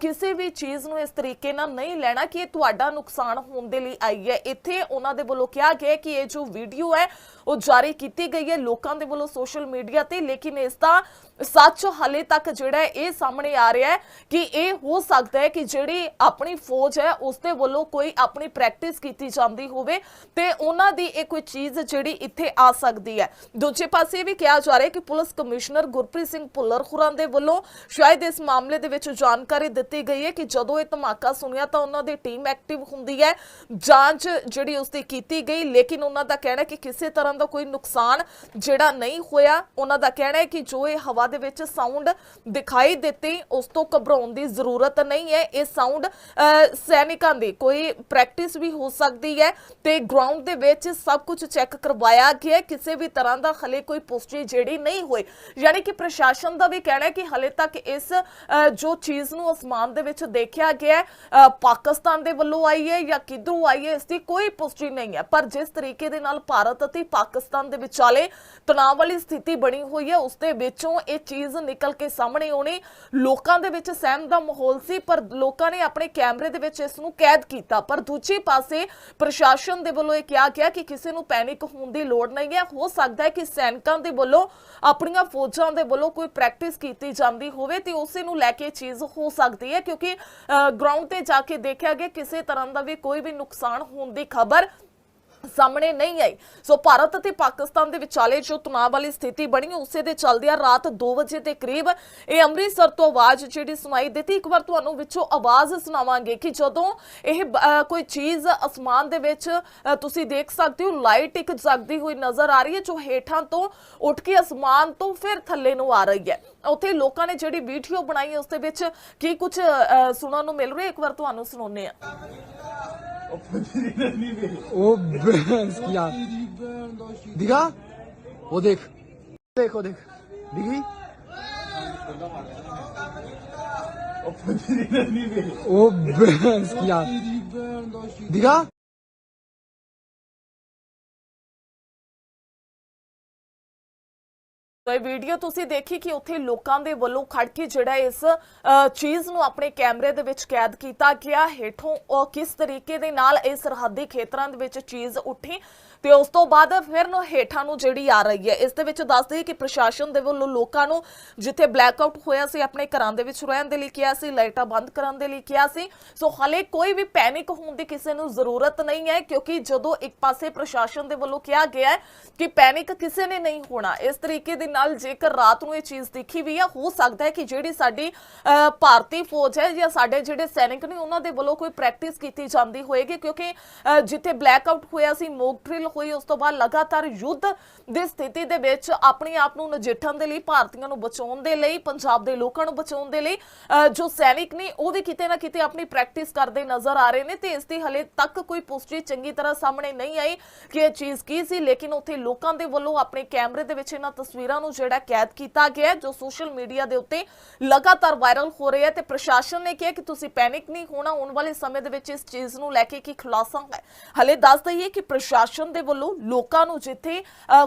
ਕਿਸੇ ਵੀ ਚੀਜ਼ ਨੂੰ ਇਸ ਤਰੀਕੇ ਨਾਲ ਨਹੀਂ ਲੈਣਾ ਕਿ ਇਹ ਤੁਹਾਡਾ ਨੁਕਸਾਨ ਹੋਣ ਦੇ ਲਈ ਆਈ ਹੈ। ਇੱਥੇ ਉਹਨਾਂ ਦੇ ਵੱਲੋਂ ਕਿਹਾ ਗਿਆ ਕਿ ਇਹ ਜੋ ਵੀਡੀਓ ਹੈ, ਉਹ ਜਾਰੀ ਕੀਤੀ ਗਈ ਹੈ ਲੋਕਾਂ ਦੇ ਵੱਲੋਂ ਸੋਸ਼ਲ ਮੀਡੀਆ ਤੇ, ਲੇਕਿਨ ਇਸ ਦਾ ਸੱਚ ਹਲੇ ਤੱਕ ਜਿਹੜਾ ਇਹ ਸਾਹਮਣੇ ਆ ਰਿਹਾ ਹੈ ਕਿ ਇਹ ਹੋ ਸਕਦਾ ਹੈ ਕਿ ਜਿਹੜੀ ਆਪਣੀ ਫੌਜ ਹੈ ਉਸ ਦੇ ਵੱਲੋਂ ਕੋਈ ਆਪਣੀ ਪ੍ਰੈਕਟਿਸ ਕੀਤੀ ਜਾਂਦੀ ਹੋਵੇ ਤੇ ਉਹਨਾਂ ਦੀ ਇਹ ਕੋਈ ਚੀਜ਼ ਜਿਹੜੀ ਇੱਥੇ ਆ ਸਕਦੀ ਹੈ। ਦੂਜੇ ਪਾਸੇ ਇਹ ਵੀ ਕਿਹਾ ਜਾ ਰਿਹਾ ਕਿ ਪੁਲਿਸ ਕਮਿਸ਼ਨਰ ਗੁਰਪ੍ਰੀਤ ਸਿੰਘ ਭੁੱਲਰ ਖੁਰਾਂ ਦੇ ਵੱਲੋਂ ਸ਼ਾਇਦ ਇਸ ਮਾਮਲੇ ਦੇ ਵਿੱਚ ਜਾਣਕਾਰੀ ਦਿੱਤੀ ਗਈ ਹੈ ਕਿ ਜਦੋਂ ਇਹ ਧਮਾਕਾ ਸੁਣਿਆ ਤਾਂ ਉਹਨਾਂ ਦੀ ਟੀਮ ਐਕਟਿਵ ਹੁੰਦੀ ਹੈ, ਜਾਂਚ ਜਿਹੜੀ ਉਸ ਦੀ ਕੀਤੀ ਗਈ, ਲੇਕਿਨ ਉਹਨਾਂ ਦਾ ਕਹਿਣਾ ਹੈ ਕਿ ਕਿਸੇ ਤਰ੍ਹਾਂ ਦਾ ਕੋਈ ਨੁਕਸਾਨ ਜਿਹੜਾ ਨਹੀਂ ਹੋਇਆ, ਉਹਨਾਂ ਦਾ ਕਹਿਣਾ ਹੈ ਕਿ ਜੋ ਇਹ ਹਵਾ ਦੇ ਵਿੱਚ ਸਾਊਂਡ ਦਿਖਾਈ ਦਿੱਤੀ ਉਸ ਤੋਂ ਘਬਰਾਉਣ ਦੀ ਜ਼ਰੂਰਤ ਨਹੀਂ ਹੈ। ਇਹ ਸਾਊਂਡ ਸੈਨਿਕਾਂ ਦੀ ਕੋਈ ਪ੍ਰੈਕਟਿਸ ਵੀ ਹੋ ਸਕਦੀ ਹੈ ਤੇ ਗਰਾਊਂਡ ਦੇ ਵਿੱਚ ਸਭ ਕੁਝ ਚੈੱਕ ਕਰਵਾਇਆ ਗਿਆ ਕਿਸੇ ਵੀ ਤਰ੍ਹਾਂ ਦਾ ਹਲੇ ਕੋਈ ਪੁਸ਼ਟੀ ਜਿਹੜੀ ਨਹੀਂ ਹੋਈ। ਯਾਨੀ ਕਿ ਪ੍ਰਸ਼ਾਸਨ ਦਾ ਵੀ ਕਹਿਣਾ ਹੈ ਕਿ ਹਲੇ ਤੱਕ ਇਸ ਜੋ ਚੀਜ਼ ਨੂੰ ਅਸਮਾਨ ਦੇ ਵਿੱਚ ਦੇਖਿਆ ਗਿਆ ਹੈ, ਪਾਕਿਸਤਾਨ ਦੇ ਵੱਲੋਂ ਆਈ ਹੈ ਜਾਂ ਕਿੱਧਰੋਂ ਆਈ ਹੈ ਇਸ ਦੀ ਕੋਈ ਪੁਸ਼ਟੀ ਨਹੀਂ ਹੈ। ਪਰ ਜਿਸ ਤਰੀਕੇ ਦੇ ਨਾਲ ਭਾਰਤ ਅਤੇ ਪਾਕਿਸਤਾਨ ਦੇ ਵਿਚਾਲੇ ਤਣਾਅ ਵਾਲੀ ਸਥਿਤੀ ਬਣੀ ਹੋਈ ਹੈ ਉਸ ਦੇ ਵਿੱਚੋਂ ਇਹ ਚੀਜ਼ ਨਿਕਲ ਕੇ ਸਾਹਮਣੇ ਆਉਣੀ, ਲੋਕਾਂ ਦੇ ਵਿੱਚ ਸਹਿਮ ਦਾ ਮਾਹੌਲ ਸੀ, ਪਰ ਲੋਕਾਂ ਨੇ ਆਪਣੇ ਕੈਮਰੇ ਦੇ ਵਿੱਚ ਇਸ ਨੂੰ ਕੈਦ ਕੀਤਾ। ਪਰ ਦੂਜੇ ਪਾਸੇ ਪ੍ਰਸ਼ਾਸਨ ਦੇ ਵੱਲੋਂ ਇਹ ਕਿਹਾ ਗਿਆ ਕਿ ਕਿਸੇ ਨੂੰ ਪੈਨਿਕ ਹੋਣ ਦੀ ਲੋੜ ਨਹੀਂ ਹੈ। ਹੋ ਸਕਦਾ ਹੈ ਕਿ ਸੈਨਿਕਾਂ ਦੇ ਵੱਲੋਂ ਆਪਣੀਆਂ ਫੌਜਾਂ ਦੇ ਵੱਲੋਂ ਕੋਈ ਪ੍ਰੈਕਟਿਸ ਕੀਤੀ ਜਾਂਦੀ ਹੋਵੇ ਤੇ ਉਸੇ ਨੂੰ ਲੈ ਕੇ ਇਹ ਚੀਜ਼ ਹੋ ਸਕਦੀ ਹੈ, ਕਿਉਂਕਿ ਗਰਾਊਂਡ ਤੇ ਜਾ ਕੇ ਦੇਖਿਆ ਗਿਆ, ਕਿਸੇ ਤਰ੍ਹਾਂ ਦਾ ਵੀ ਕੋਈ ਵੀ ਨੁਕਸਾਨ ਹੋਣ ਦੀ ਖਬਰ ਸਾਹਮਣੇ ਨਹੀਂ ਆਈ। ਸੋ ਭਾਰਤ ਅਤੇ ਪਾਕਿਸਤਾਨ ਦੇ ਵਿਚਾਲੇ ਜੋ ਤਣਾਅ ਵਾਲੀ ਸਥਿਤੀ ਬਣੀ, ਉਸੇ ਦੇ ਚੱਲਦਿਆਂ ਰਾਤ 2 ਵਜੇ ਦੇ ਕਰੀਬ। ਇਹ ਅੰਮ੍ਰਿਤਸਰ ਤੋਂ ਆਵਾਜ਼ ਜਿਹੜੀ ਸੁਣਾਈ ਦਿੱਤੀ। ਇੱਕ ਵਾਰ ਤੁਹਾਨੂੰ ਵਿੱਚੋਂ ਆਵਾਜ਼ ਸੁਣਾਵਾਂਗੇ ਕਿ ਜਦੋਂ ਇਹ ਕੋਈ ਚੀਜ਼ ਅਸਮਾਨ ਦੇ ਵਿੱਚ ਤੁਸੀਂ ਦੇਖ ਸਕਦੇ ਹੋ, ਲਾਈਟ ਇੱਕ ਜਗਦੀ ਹੋਈ ਨਜ਼ਰ ਆ ਰਹੀ ਹੈ, ਜੋ ਹੇਠਾਂ ਤੋਂ ਉੱਠ ਕੇ ਅਸਮਾਨ ਤੋਂ ਫਿਰ ਥੱਲੇ ਨੂੰ ਆ ਰਹੀ ਹੈ। ਉੱਥੇ ਲੋਕਾਂ ਨੇ ਜਿਹੜੀ ਵੀਡੀਓ ਬਣਾਈ ਹੈ, ਉਸ ਦੇ ਵਿੱਚ ਕੀ ਕੁਝ ਸੁਣਨ ਨੂੰ ਮਿਲ ਰਿਹਾ ਇੱਕ ਵਾਰ ਤੁਹਾਨੂੰ ਸੁਣਾਉਂਦੇ ਆ ओ भैंस की यार दिखा वो देख देख वो देख दिखी ओ भैंस की यार दिखा ਇਹ ਵੀਡੀਓ ਤੁਸੀਂ ਦੇਖੀ ਕਿ ਉੱਥੇ ਲੋਕਾਂ ਦੇ ਵੱਲੋਂ ਖੜ ਕੇ ਜਿਹੜਾ ਇਸ ਅ, ਚੀਜ਼ ਨੂੰ ਆਪਣੇ ਕੈਮਰੇ ਦੇ ਵਿੱਚ ਕੈਦ ਕੀਤਾ ਗਿਆ। ਹੇਠੋਂ ਉਹ ਕਿਸ ਤਰੀਕੇ ਦੇ ਨਾਲ ਇਹ ਸਰਹੱਦੀ ਖੇਤਰਾਂ ਦੇ ਵਿੱਚ ਚੀਜ਼ ਉੱਠੀ? ਤੇ ਉਸ ਤੋਂ ਬਾਅਦ ਫਿਰ ਨੂੰ ਹੇਠਾਂ ਨੂੰ ਜਿਹੜੀ ਆ ਰਹੀ ਹੈ, ਇਸ ਦੇ ਵਿੱਚ ਦੱਸ ਦਈਏ ਕਿ ਪ੍ਰਸ਼ਾਸਨ ਦੇ ਵੱਲੋਂ ਲੋਕਾਂ ਨੂੰ ਜਿੱਥੇ ਬਲੈਕ ਆਊਟ ਹੋਇਆ ਸੀ, ਆਪਣੇ ਘਰਾਂ ਦੇ ਵਿੱਚ ਰਹਿਣ ਦੇ ਲਈ ਕਿਹਾ ਸੀ, ਲਾਈਟਾਂ ਬੰਦ ਕਰਨ ਦੇ ਲਈ ਕਿਹਾ ਸੀ। ਸੋ ਹਲੇ ਕੋਈ ਵੀ ਪੈਨਿਕ ਹੋਣ ਦੀ ਕਿਸੇ ਨੂੰ ਜ਼ਰੂਰਤ ਨਹੀਂ ਹੈ, ਕਿਉਂਕਿ ਜਦੋਂ ਇੱਕ ਪਾਸੇ ਪ੍ਰਸ਼ਾਸਨ ਦੇ ਵੱਲੋਂ ਕਿਹਾ ਗਿਆ ਕਿ ਪੈਨਿਕ ਕਿਸੇ ਨੇ ਨਹੀਂ ਹੋਣਾ, ਇਸ ਤਰੀਕੇ ਦੇ ਨਾਲ ਜੇਕਰ ਰਾਤ ਨੂੰ ਇਹ ਚੀਜ਼ ਦਿਖੀ ਵੀ ਹੈ ਹੋ ਸਕਦਾ ਹੈ ਕਿ ਜਿਹੜੀ ਸਾਡੀ ਭਾਰਤੀ ਫੌਜ ਹੈ ਜਾਂ ਸਾਡੇ ਜਿਹੜੇ ਸੈਨਿਕ ਨੇ, ਉਹਨਾਂ ਦੇ ਵੱਲੋਂ ਕੋਈ ਪ੍ਰੈਕਟਿਸ ਕੀਤੀ ਜਾਂਦੀ ਹੋਏਗੀ, ਕਿਉਂਕਿ ਜਿੱਥੇ ਬਲੈਕ ਆਊਟ ਹੋਇਆ ਸੀ ਮੋਕ ਡਰਿਲ ਹੋਈ, ਉਸ ਤੋਂ ਬਾਅਦ ਲਗਾਤਾਰ ਯੁੱਧ ਦੀ ਸਥਿਤੀ ਦੇ ਵਿੱਚ ਆਪਣੇ ਆਪ ਨੂੰ ਨਜਿੱਠਣ ਦੇ ਲਈ, ਭਾਰਤੀਆਂ ਨੂੰ ਬਚਾਉਣ ਦੇ ਲਈ, ਪੰਜਾਬ ਦੇ ਲੋਕਾਂ ਨੂੰ ਬਚਾਉਣ ਦੇ ਲਈ ਜੋ ਸੈਨਿਕ ਨੇ, ਉਹ ਵੀ ਕਿਤੇ ਨਾ ਕਿਤੇ ਆਪਣੀ ਪ੍ਰੈਕਟਿਸ ਕਰਦੇ ਨਜ਼ਰ ਆ ਰਹੇ ਨੇ ਤੇ ਇਸ ਦੀ ਹਲੇ ਤੱਕ ਕੋਈ ਪੁਸ਼ਟੀ ਚੰਗੀ ਤਰ੍ਹਾਂ ਸਾਹਮਣੇ ਨਹੀਂ ਆਈ ਕਿ ਇਹ ਚੀਜ਼ ਕੀ ਸੀ, ਲੇਕਿਨ ਉੱਥੇ ਲੋਕਾਂ ਦੇ ਵੱਲੋਂ ਆਪਣੇ ਕੈਮਰੇ ਦੇ ਵਿੱਚ ਇਹਨਾਂ ਤਸਵੀਰਾਂ ਨੂੰ ਜਿਹੜਾ ਕੈਦ ਕੀਤਾ ਗਿਆ ਜੋ ਸੋਸ਼ਲ ਮੀਡੀਆ ਦੇ ਉੱਤੇ ਲਗਾਤਾਰ ਵਾਇਰਲ ਹੋ ਰਿਹਾ ਹੈ ਤੇ ਪ੍ਰਸ਼ਾਸਨ ਨੇ ਕਿਹਾ ਕਿ ਤੁਸੀਂ ਪੈਨਿਕ ਨਹੀਂ ਹੋਣਾ, ਆਉਣ ਵਾਲੇ ਸਮੇਂ ਦੇ ਵਿੱਚ ਇਸ ਚੀਜ਼ ਨੂੰ ਲੈ ਕੇ ਕੀ ਖੁਲਾਸਾ ਹੈ। ਹਲੇ ਦੱਸ ਦਈਏ ਕਿ ਪ੍ਰਸ਼ਾਸਨ ਦੇ ਵੱਲੋਂ ਲੋਕਾਂ ਨੂੰ ਜਿੱਥੇ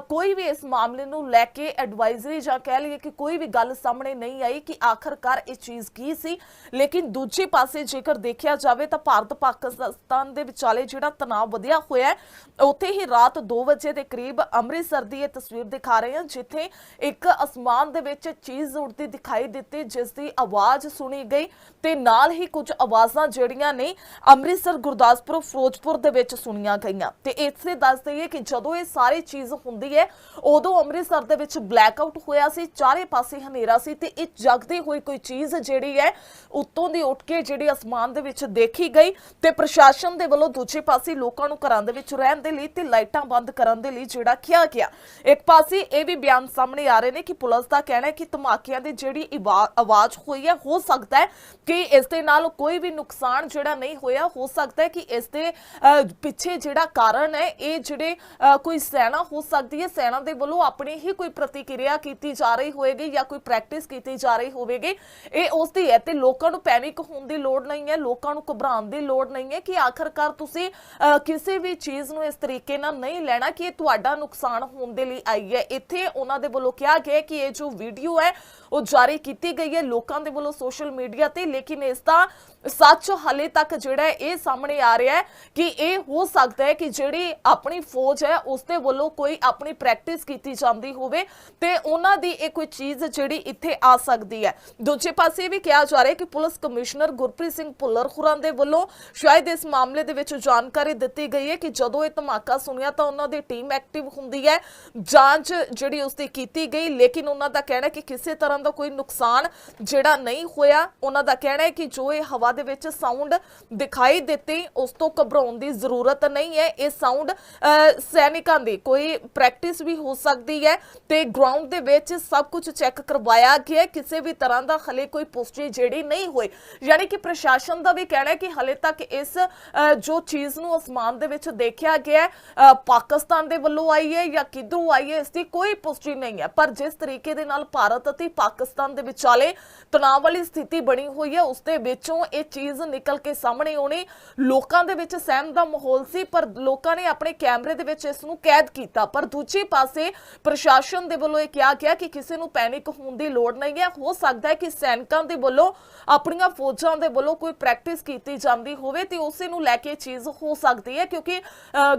ਕੋਈ ਵੀ ਇਸ ਮਾਮਲੇ ਨੂੰ ਲੈ ਕੇ ਐਡਵਾਈਜ਼ਰੀ ਜਾਂ ਕਹਿ ਲਈਏ ਕਿ ਕੋਈ ਵੀ ਗੱਲ ਸਾਹਮਣੇ ਨਹੀਂ ਆਈ ਕਿ ਆਖਰਕਾਰ ਇਹ ਚੀਜ਼ ਕੀ ਸੀ, ਲੇਕਿਨ ਦੂਜੇ ਪਾਸੇ ਜੇਕਰ ਦੇਖਿਆ ਜਾਵੇ ਤਾਂ ਭਾਰਤ ਪਾਕਿਸਤਾਨ ਦੇ ਵਿਚਾਲੇ ਜਿਹੜਾ ਤਣਾਅ ਵਧਿਆ ਹੋਇਆ ਹੈ, ਉੱਥੇ ਹੀ ਰਾਤ 2 ਵਜੇ ਦੇ ਕਰੀਬ ਅੰਮ੍ਰਿਤਸਰ ਦੀ ਇਹ ਤਸਵੀਰ ਦਿਖਾ ਰਹੇ ਹਾਂ, ਜਿੱਥੇ ਇੱਕ ਅਸਮਾਨ ਦੇ ਵਿੱਚ ਚੀਜ਼ ਉੜਦੀ ਦਿਖਾਈ ਦਿੱਤੀ, ਜਿਸ ਦੀ ਆਵਾਜ਼ ਸੁਣੀ ਗਈ ਤੇ ਨਾਲ ਹੀ ਕੁਝ ਆਵਾਜ਼ਾਂ ਜਿਹੜੀਆਂ ਨੇ ਅੰਮ੍ਰਿਤਸਰ, ਗੁਰਦਾਸਪੁਰ, ਫਿਰੋਜ਼ਪੁਰ ਦੇ ਵਿੱਚ ਸੁਣੀਆਂ ਗਈਆਂ ਤੇ ਇਸੇ ਦੱਸ ਦਈਏ ਕਿ ਜਦੋਂ ਇਹ ਸਾਰੀ ਚੀਜ਼ ਹੁੰਦੀ ਹੈ ਉਦੋਂ ਅੰਮ੍ਰਿਤਸਰ ਦੇ ਵਿੱਚ ਬਲੈਕ ਆਊਟ ਹੋਇਆ ਸੀ ਚਾਰੇ ਪਾਸੇ ਹਨੇਰਾ ਸੀ ਤੇ ਇਹ ਜਗਦੀ ਹੋਈ ਕੋਈ ਚੀਜ਼ ਜਿਹੜੀ ਹੈ ਉੱਤੋਂ ਦੀ ਉੱਠ ਕੇ ਜਿਹੜੀ ਅਸਮਾਨ ਦੇ ਵਿੱਚ ਦੇਖੀ ਗਈ ਤੇ ਪ੍ਰਸ਼ਾਸਨ ਦੇ ਵੱਲੋਂ ਦੂਜੇ ਪਾਸੇ ਲੋਕਾਂ ਨੂੰ ਘਰਾਂ ਦੇ ਵਿੱਚ ਰਹਿਣ ਦੇ ਲਈ ਤੇ ਲਾਈਟਾਂ ਬੰਦ ਕਰਨ ਦੇ ਲਈ ਜਿਹੜਾ ਕਿਹਾ ਗਿਆ। ਇੱਕ ਪਾਸੇ ਇਹ ਵੀ ਬਿਆਨ ਸਾਹਮਣੇ ਆ ਰਹੇ ਨੇ ਕਿ ਪੁਲਿਸ ਦਾ ਕਹਿਣਾ ਹੈ ਕਿ ਧਮਾਕਿਆਂ ਦੀ ਜਿਹੜੀ ਆਵਾਜ਼ ਹੋਈ ਹੈ ਹੋ ਸਕਦਾ ਹੈ ਕਿ ਇਸ ਦੇ ਨਾਲ ਕੋਈ ਵੀ ਨੁਕਸਾਨ ਜਿਹੜਾ ਨਹੀਂ ਹੋਇਆ ਹੋ ਸਕਦਾ ਹੈ ਕਿ ਇਸ ਦੇ ਅਹ, ਪਿੱਛੇ ਜਿਹੜਾ ਕਾਰਨ ਹੈ ਇਹ ਜਿਹੜੇ ਕੋਈ ਸੈਨਾ ਹੋ ਸਕਦੀ ਹੈ, ਸੈਨਾ ਦੇ ਵੱਲੋਂ ਆਪਣੀ ਹੀ ਕੋਈ ਪ੍ਰਤੀਕਿਰਿਆ ਕੀਤੀ ਜਾ ਰਹੀ ਹੋਵੇਗੀ ਜਾਂ ਕੋਈ ਪ੍ਰੈਕਟਿਸ ਕੀਤੀ ਜਾ ਰਹੀ ਹੋਵੇਗੀ। ਇਹ ਉਸ ਦੀ ਹੈ ਤੇ ਲੋਕਾਂ ਨੂੰ ਪੈਨਿਕ ਹੋਣ ਦੀ ਲੋੜ ਨਹੀਂ ਹੈ, ਲੋਕਾਂ ਨੂੰ ਘਬਰਾਉਣ ਦੀ ਲੋੜ ਨਹੀਂ ਹੈ ਕਿ ਆਖਰਕਾਰ ਤੁਸੀਂ ਕਿਸੇ ਵੀ ਚੀਜ਼ ਨੂੰ ਇਸ ਤਰੀਕੇ ਨਾਲ ਨਹੀਂ ਲੈਣਾ ਕਿ ਇਹ ਤੁਹਾਡਾ ਨੁਕਸਾਨ ਹੋਣ ਦੇ ਲਈ ਆਈ ਹੈ। ਇੱਥੇ ਉਹਨਾਂ ਦੇ ਵੱਲੋਂ ਕਿਹਾ ਗਿਆ ਕਿ ਇਹ ਜੋ ਵੀਡੀਓ ਹੈ ਉਹ ਜਾਰੀ ਕੀਤੀ ਗਈ ਹੈ ਲੋਕਾਂ ਦੇ ਵੱਲੋਂ ਸੋਸ਼ਲ ਮੀਡੀਆ ਤੇ, ਲੇਕਿਨ ਇਸ ਦਾ ਸੱਚ ਹਲੇ ਤੱਕ ਜਿਹੜਾ ਇਹ ਸਾਹਮਣੇ ਆ ਰਿਹਾ ਹੈ ਕਿ ਇਹ ਹੋ ਸਕਦਾ ਹੈ ਕਿ ਜਿਹੜੀ ਆਪਣੀ ਫੌਜ ਹੈ, ਉਸ ਦੇ ਵੱਲੋਂ ਕੋਈ ਆਪਣੀ ਪ੍ਰੈਕਟਿਸ ਕੀਤੀ ਜਾਂਦੀ ਹੋਵੇ ਤੇ ਉਹਨਾਂ ਦੀ ਇਹ ਕੋਈ ਚੀਜ਼ ਜਿਹੜੀ ਇੱਥੇ ਆ ਸਕਦੀ ਹੈ। ਦੂਜੇ ਪਾਸੇ ਇਹ ਵੀ ਕਿਹਾ ਜਾ ਰਿਹਾ ਕਿ ਪੁਲਿਸ ਕਮਿਸ਼ਨਰ ਗੁਰਪ੍ਰੀਤ ਸਿੰਘ ਭੁੱਲਰ ਖੁਰਾਂ ਦੇ ਵੱਲੋਂ ਸ਼ਾਇਦ ਇਸ ਮਾਮਲੇ ਦੇ ਵਿੱਚ ਜਾਣਕਾਰੀ ਦਿੱਤੀ ਗਈ ਹੈ ਕਿ ਜਦੋਂ ਇਹ ਧਮਾਕਾ ਸੁਣਿਆ ਤਾਂ ਉਹਨਾਂ ਦੀ ਟੀਮ ਐਕਟਿਵ ਹੁੰਦੀ ਹੈ, ਜਾਂਚ ਜਿਹੜੀ ਉਸ ਦੀ ਕੀਤੀ ਗਈ, ਲੇਕਿਨ ਉਹਨਾਂ ਦਾ ਕਹਿਣਾ ਕਿ ਕਿਸੇ ਤਰ੍ਹਾਂ ਦਾ ਕੋਈ ਨੁਕਸਾਨ ਜਿਹੜਾ ਨਹੀਂ ਹੋਇਆ ਉਹਨਾਂ ਦਾ ਕਹਿਣਾ ਹੈ ਕਿ ਜੋ ਇਹ ਹਵਾ ਦੇ ਵਿੱਚ ਸਾਊਂਡ ਦਿਖਾਈ ਦਿੱਤੀ ਉਸ ਤੋਂ ਘਬਰਾਉਣ ਦੀ ਜ਼ਰੂਰਤ ਨਹੀਂ ਹੈ। ਇਹ ਸਾਊਂਡ ਸੈਨਿਕਾਂ ਦੀ ਕੋਈ ਪ੍ਰੈਕਟਿਸ ਵੀ ਹੋ ਸਕਦੀ ਹੈ ਤੇ ਗਰਾਊਂਡ ਦੇ ਵਿੱਚ ਸਭ ਕੁਝ ਚੈੱਕ ਕਰਵਾਇਆ ਗਿਆ ਕਿਸੇ ਵੀ ਤਰ੍ਹਾਂ ਦਾ ਹਲੇ ਕੋਈ ਪੁਸ਼ਟੀ ਜਿਹੜੀ ਨਹੀਂ ਹੋਈ। ਯਾਨੀ ਕਿ ਪ੍ਰਸ਼ਾਸਨ ਦਾ ਵੀ ਕਹਿਣਾ ਹੈ ਕਿ ਹਲੇ ਤੱਕ ਇਸ ਅ, ਜੋ ਚੀਜ਼ ਨੂੰ ਅਸਮਾਨ ਦੇ ਵਿੱਚ ਦੇਖਿਆ ਗਿਆ ਹੈ, ਪਾਕਿਸਤਾਨ ਦੇ ਵੱਲੋਂ ਆਈ ਹੈ ਜਾਂ ਕਿੱਧਰੋਂ ਆਈ ਹੈ ਇਸ ਦੀ ਕੋਈ ਪੁਸ਼ਟੀ ਨਹੀਂ ਹੈ। ਪਰ ਜਿਸ ਤਰੀਕੇ ਦੇ ਨਾਲ ਭਾਰਤ ਅਤੇ ਪਾਕਿਸਤਾਨ ਦੇ ਵਿਚਾਲੇ ਤਣਾਅ ਵਾਲੀ ਸਥਿਤੀ ਬਣੀ ਹੋਈ ਹੈ। ਉਸ ਦੇ ਵਿੱਚੋਂ ਇਹ ਚੀਜ਼ ਨਿਕਲ ਕੇ ਸਾਹਮਣੇ ਆਉਣੀ ਲੋਕਾਂ ਦੇ ਵਿੱਚ ਸਹਿਮ ਦਾ ਮਾਹੌਲ ਸੀ, ਪਰ ਲੋਕਾਂ ਨੇ ਆਪਣੇ ਕੈਮਰੇ ਦੇ ਵਿੱਚ ਇਸ ਨੂੰ ਕੈਦ ਕੀਤਾ। ਪਰ ਦੂਜੇ ਪਾਸੇ ਪ੍ਰਸ਼ਾਸਨ ਦੇ ਵੱਲੋਂ ਇਹ ਕਿਹਾ ਗਿਆ ਕਿ ਕਿਸੇ ਨੂੰ ਪੈਨਿਕ ਹੋਣ ਦੀ ਲੋੜ ਨਹੀਂ ਹੈ। ਹੋ ਸਕਦਾ ਹੈ ਕਿ ਸੈਨਿਕਾਂ ਦੇ ਵੱਲੋਂ ਆਪਣੀਆਂ ਫੌਜਾਂ ਦੇ ਵੱਲੋਂ ਕੋਈ ਪ੍ਰੈਕਟਿਸ ਕੀਤੀ ਜਾਂਦੀ ਹੋਵੇ ਤੇ ਉਸੇ ਨੂੰ ਲੈ ਕੇ ਇਹ ਚੀਜ਼ ਹੋ ਸਕਦੀ ਹੈ, ਕਿਉਂਕਿ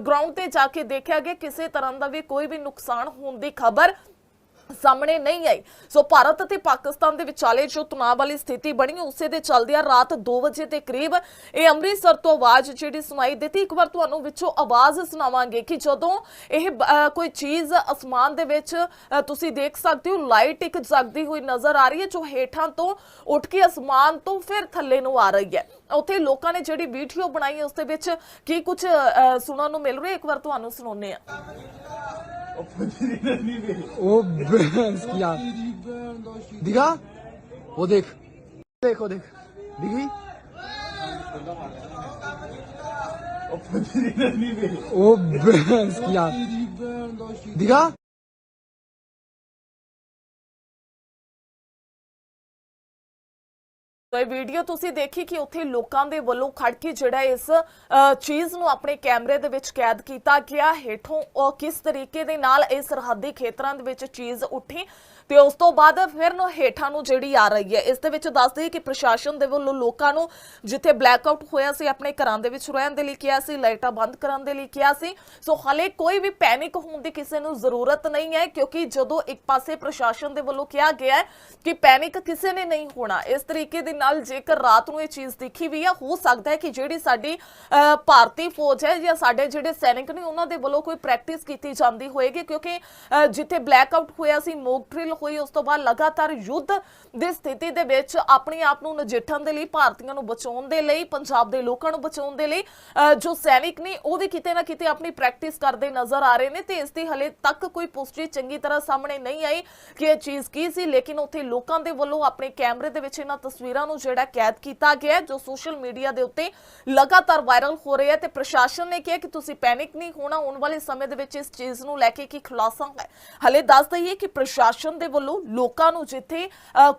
ਗਰਾਊਂਡ ਤੇ ਜਾ ਕੇ ਦੇਖਿਆ ਗਿਆ, ਕਿਸੇ ਤਰ੍ਹਾਂ ਦਾ ਵੀ ਕੋਈ ਵੀ ਨੁਕਸਾਨ ਹੋਣ ਦੀ ਖਬਰ ਸਾਹਮਣੇ ਨਹੀਂ ਆਈ। ਸੋ ਭਾਰਤ ਅਤੇ ਪਾਕਿਸਤਾਨ ਦੇ ਵਿਚਾਲੇ ਜੋ ਤਣਾਅ ਵਾਲੀ ਸਥਿਤੀ ਬਣੀ, ਉਸੇ ਦੇ ਚਲਦਿਆਂ ਰਾਤ 2 ਵਜੇ ਦੇ ਕਰੀਬ ਇਹ ਅੰਮ੍ਰਿਤਸਰ ਤੋਂ ਆਵਾਜ਼ ਜਿਹੜੀ ਸੁਣਾਈ ਦਿੱਤੀ। ਇੱਕ ਵਾਰ ਤੁਹਾਨੂੰ ਵਿੱਚੋਂ ਆਵਾਜ਼ ਸੁਣਾਵਾਂਗੇ ਕਿ ਜਦੋਂ ਇਹ ਕੋਈ ਚੀਜ਼ ਅਸਮਾਨ ਦੇ ਵਿੱਚ ਤੁਸੀਂ ਦੇਖ ਸਕਦੇ ਹੋ, ਲਾਈਟ ਇੱਕ ਜਗਦੀ ਹੋਈ ਨਜ਼ਰ ਆ ਰਹੀ ਹੈ, ਜੋ ਹੇਠਾਂ ਤੋਂ ਉੱਠ ਕੇ ਅਸਮਾਨ ਤੋਂ ਫਿਰ ਥੱਲੇ ਨੂੰ ਆ ਰਹੀ ਹੈ। ਉੱਥੇ ਲੋਕਾਂ ਨੇ ਜਿਹੜੀ ਵੀਡੀਓ ਬਣਾਈ ਹੈ ਉਸ ਦੇ ਵਿੱਚ ਕੀ ਕੁਝ ਸੁਣਨ ਨੂੰ ਮਿਲ ਰਿਹਾ ਇੱਕ ਵਾਰ ਤੁਹਾਨੂੰ ਸੁਣਾਉਂਦੇ ਆ ओ भैंस की यार दिखा वो देख देख वो देख दिख गई ओ भैंस की यार दिखा ਤਾਂ ਇਹ ਵੀਡੀਓ ਤੁਸੀਂ ਦੇਖੀ ਕਿ ਉੱਥੇ ਲੋਕਾਂ ਦੇ ਵੱਲੋਂ ਖੜ ਕੇ ਜਿਹੜਾ ਇਸ ਚੀਜ਼ ਨੂੰ ਆਪਣੇ ਕੈਮਰੇ ਦੇ ਵਿੱਚ ਕੈਦ ਕੀਤਾ ਗਿਆ। ਹੇਠੋਂ ਉਹ ਕਿਸ ਤਰੀਕੇ ਦੇ ਨਾਲ ਇਹ ਸਰਹੱਦੀ ਖੇਤਰਾਂ ਦੇ ਵਿੱਚ ਚੀਜ਼ ਉੱਠੀ ਤੇ ਉਸ ਤੋਂ ਬਾਅਦ ਫਿਰ ਨੂੰ ਹੇਠਾਂ ਨੂੰ ਜਿਹੜੀ ਆ ਰਹੀ ਹੈ। ਇਸ ਦੇ ਵਿੱਚ ਦੱਸ ਕਿ ਪ੍ਰਸ਼ਾਸਨ ਦੇ ਵੱਲੋਂ ਲੋਕਾਂ ਨੂੰ ਜਿੱਥੇ ਬਲੈਕਆਊਟ ਹੋਇਆ ਸੀ, ਆਪਣੇ ਘਰਾਂ ਦੇ ਵਿੱਚ ਰਹਿਣ ਦੇ ਲਈ ਕਿਹਾ ਸੀ, ਲਾਈਟਾਂ ਬੰਦ ਕਰਨ ਦੇ ਲਈ ਕਿਹਾ ਸੀ। ਸੋ ਹਲੇ ਕੋਈ ਵੀ ਪੈਨਿਕ ਹੋਣ ਦੀ ਕਿਸੇ ਨੂੰ ਜ਼ਰੂਰਤ ਨਹੀਂ ਹੈ, ਕਿਉਂਕਿ ਜਦੋਂ ਇੱਕ ਪਾਸੇ ਪ੍ਰਸ਼ਾਸਨ ਦੇ ਵੱਲੋਂ ਕਿਹਾ ਗਿਆ ਕਿ ਪੈਨਿਕ ਕਿਸੇ ਨੇ ਨਹੀਂ ਹੋਣਾ, ਇਸ ਤਰੀਕੇ ਦੇ ਨਾਲ ਜੇਕਰ ਰਾਤ ਨੂੰ ਇਹ ਚੀਜ਼ ਦਿਖੀ ਵੀ ਹੈ ਹੋ ਸਕਦਾ ਹੈ ਕਿ ਜਿਹੜੀ ਸਾਡੀ ਅ, ਭਾਰਤੀ ਫੌਜ ਹੈ ਜਾਂ ਸਾਡੇ ਜਿਹੜੇ ਸੈਨਿਕ ਨੇ ਉਹਨਾਂ ਦੇ ਵੱਲੋਂ ਕੋਈ ਪ੍ਰੈਕਟਿਸ ਕੀਤੀ ਜਾਂਦੀ ਹੋਏਗੀ ਕਿਉਂਕਿ ਅ, ਜਿੱਥੇ ਬਲੈਕਆਊਟ ਹੋਇਆ ਸੀ ਮੋਕ ਡਰਿਲ ਹੋਈ ਉਸ ਤੋਂ ਬਾਅਦ ਲਗਾਤਾਰ ਯੁੱਧ ਦੀ ਸਥਿਤੀ ਦੇ ਵਿੱਚ ਆਪਣੇ ਆਪ ਨੂੰ ਨਜਿੱਠਣ ਦੇ ਲਈ ਭਾਰਤੀਆਂ ਨੂੰ ਬਚਾਉਣ ਦੇ ਲਈ ਪੰਜਾਬ ਦੇ ਲੋਕਾਂ ਨੂੰ ਬਚਾਉਣ ਦੇ ਲਈ ਅ, ਜੋ ਸੈਨਿਕ ਨੇ ਉਹ ਵੀ ਕਿਤੇ ਨਾ ਕਿਤੇ ਆਪਣੀ ਪ੍ਰੈਕਟਿਸ ਕਰਦੇ ਨਜ਼ਰ ਆ ਰਹੇ ਨੇ ਤੇ ਇਸ ਦੀ ਹਲੇ ਤੱਕ ਕੋਈ ਪੁਸ਼ਟੀ ਚੰਗੀ ਤਰ੍ਹਾਂ ਸਾਹਮਣੇ ਨਹੀਂ ਆਈ ਕਿ ਇਹ ਚੀਜ਼ ਕੀ ਸੀ ਲੇਕਿਨ ਉੱਥੇ ਲੋਕਾਂ ਦੇ ਵੱਲੋਂ ਆਪਣੇ ਕੈਮਰੇ ਦੇ ਵਿੱਚ ਇਹਨਾਂ ਤਸਵੀਰਾਂ ਨੂੰ ਜਿਹੜਾ ਕੈਦ ਕੀਤਾ ਗਿਆ ਜੋ ਸੋਸ਼ਲ ਮੀਡੀਆ ਦੇ ਉੱਤੇ ਲਗਾਤਾਰ ਵਾਇਰਲ ਹੋ ਰਿਹਾ ਤੇ ਪ੍ਰਸ਼ਾਸਨ ਨੇ ਕਿਹਾ ਕਿ ਤੁਸੀਂ ਪੈਨਿਕ ਨਹੀਂ ਹੋਣਾ, ਆਉਣ ਵਾਲੇ ਸਮੇਂ ਦੇ ਵਿੱਚ ਇਸ ਚੀਜ਼ ਨੂੰ ਲੈ ਕੇ ਕੀ ਖੁਲਾਸਾ ਹੈ। ਹਲੇ ਦੱਸ ਦਈਏ ਕਿ ਪ੍ਰਸ਼ਾਸਨ ਦੇ ਵੱਲੋਂ ਲੋਕਾਂ ਨੂੰ ਜਿੱਥੇ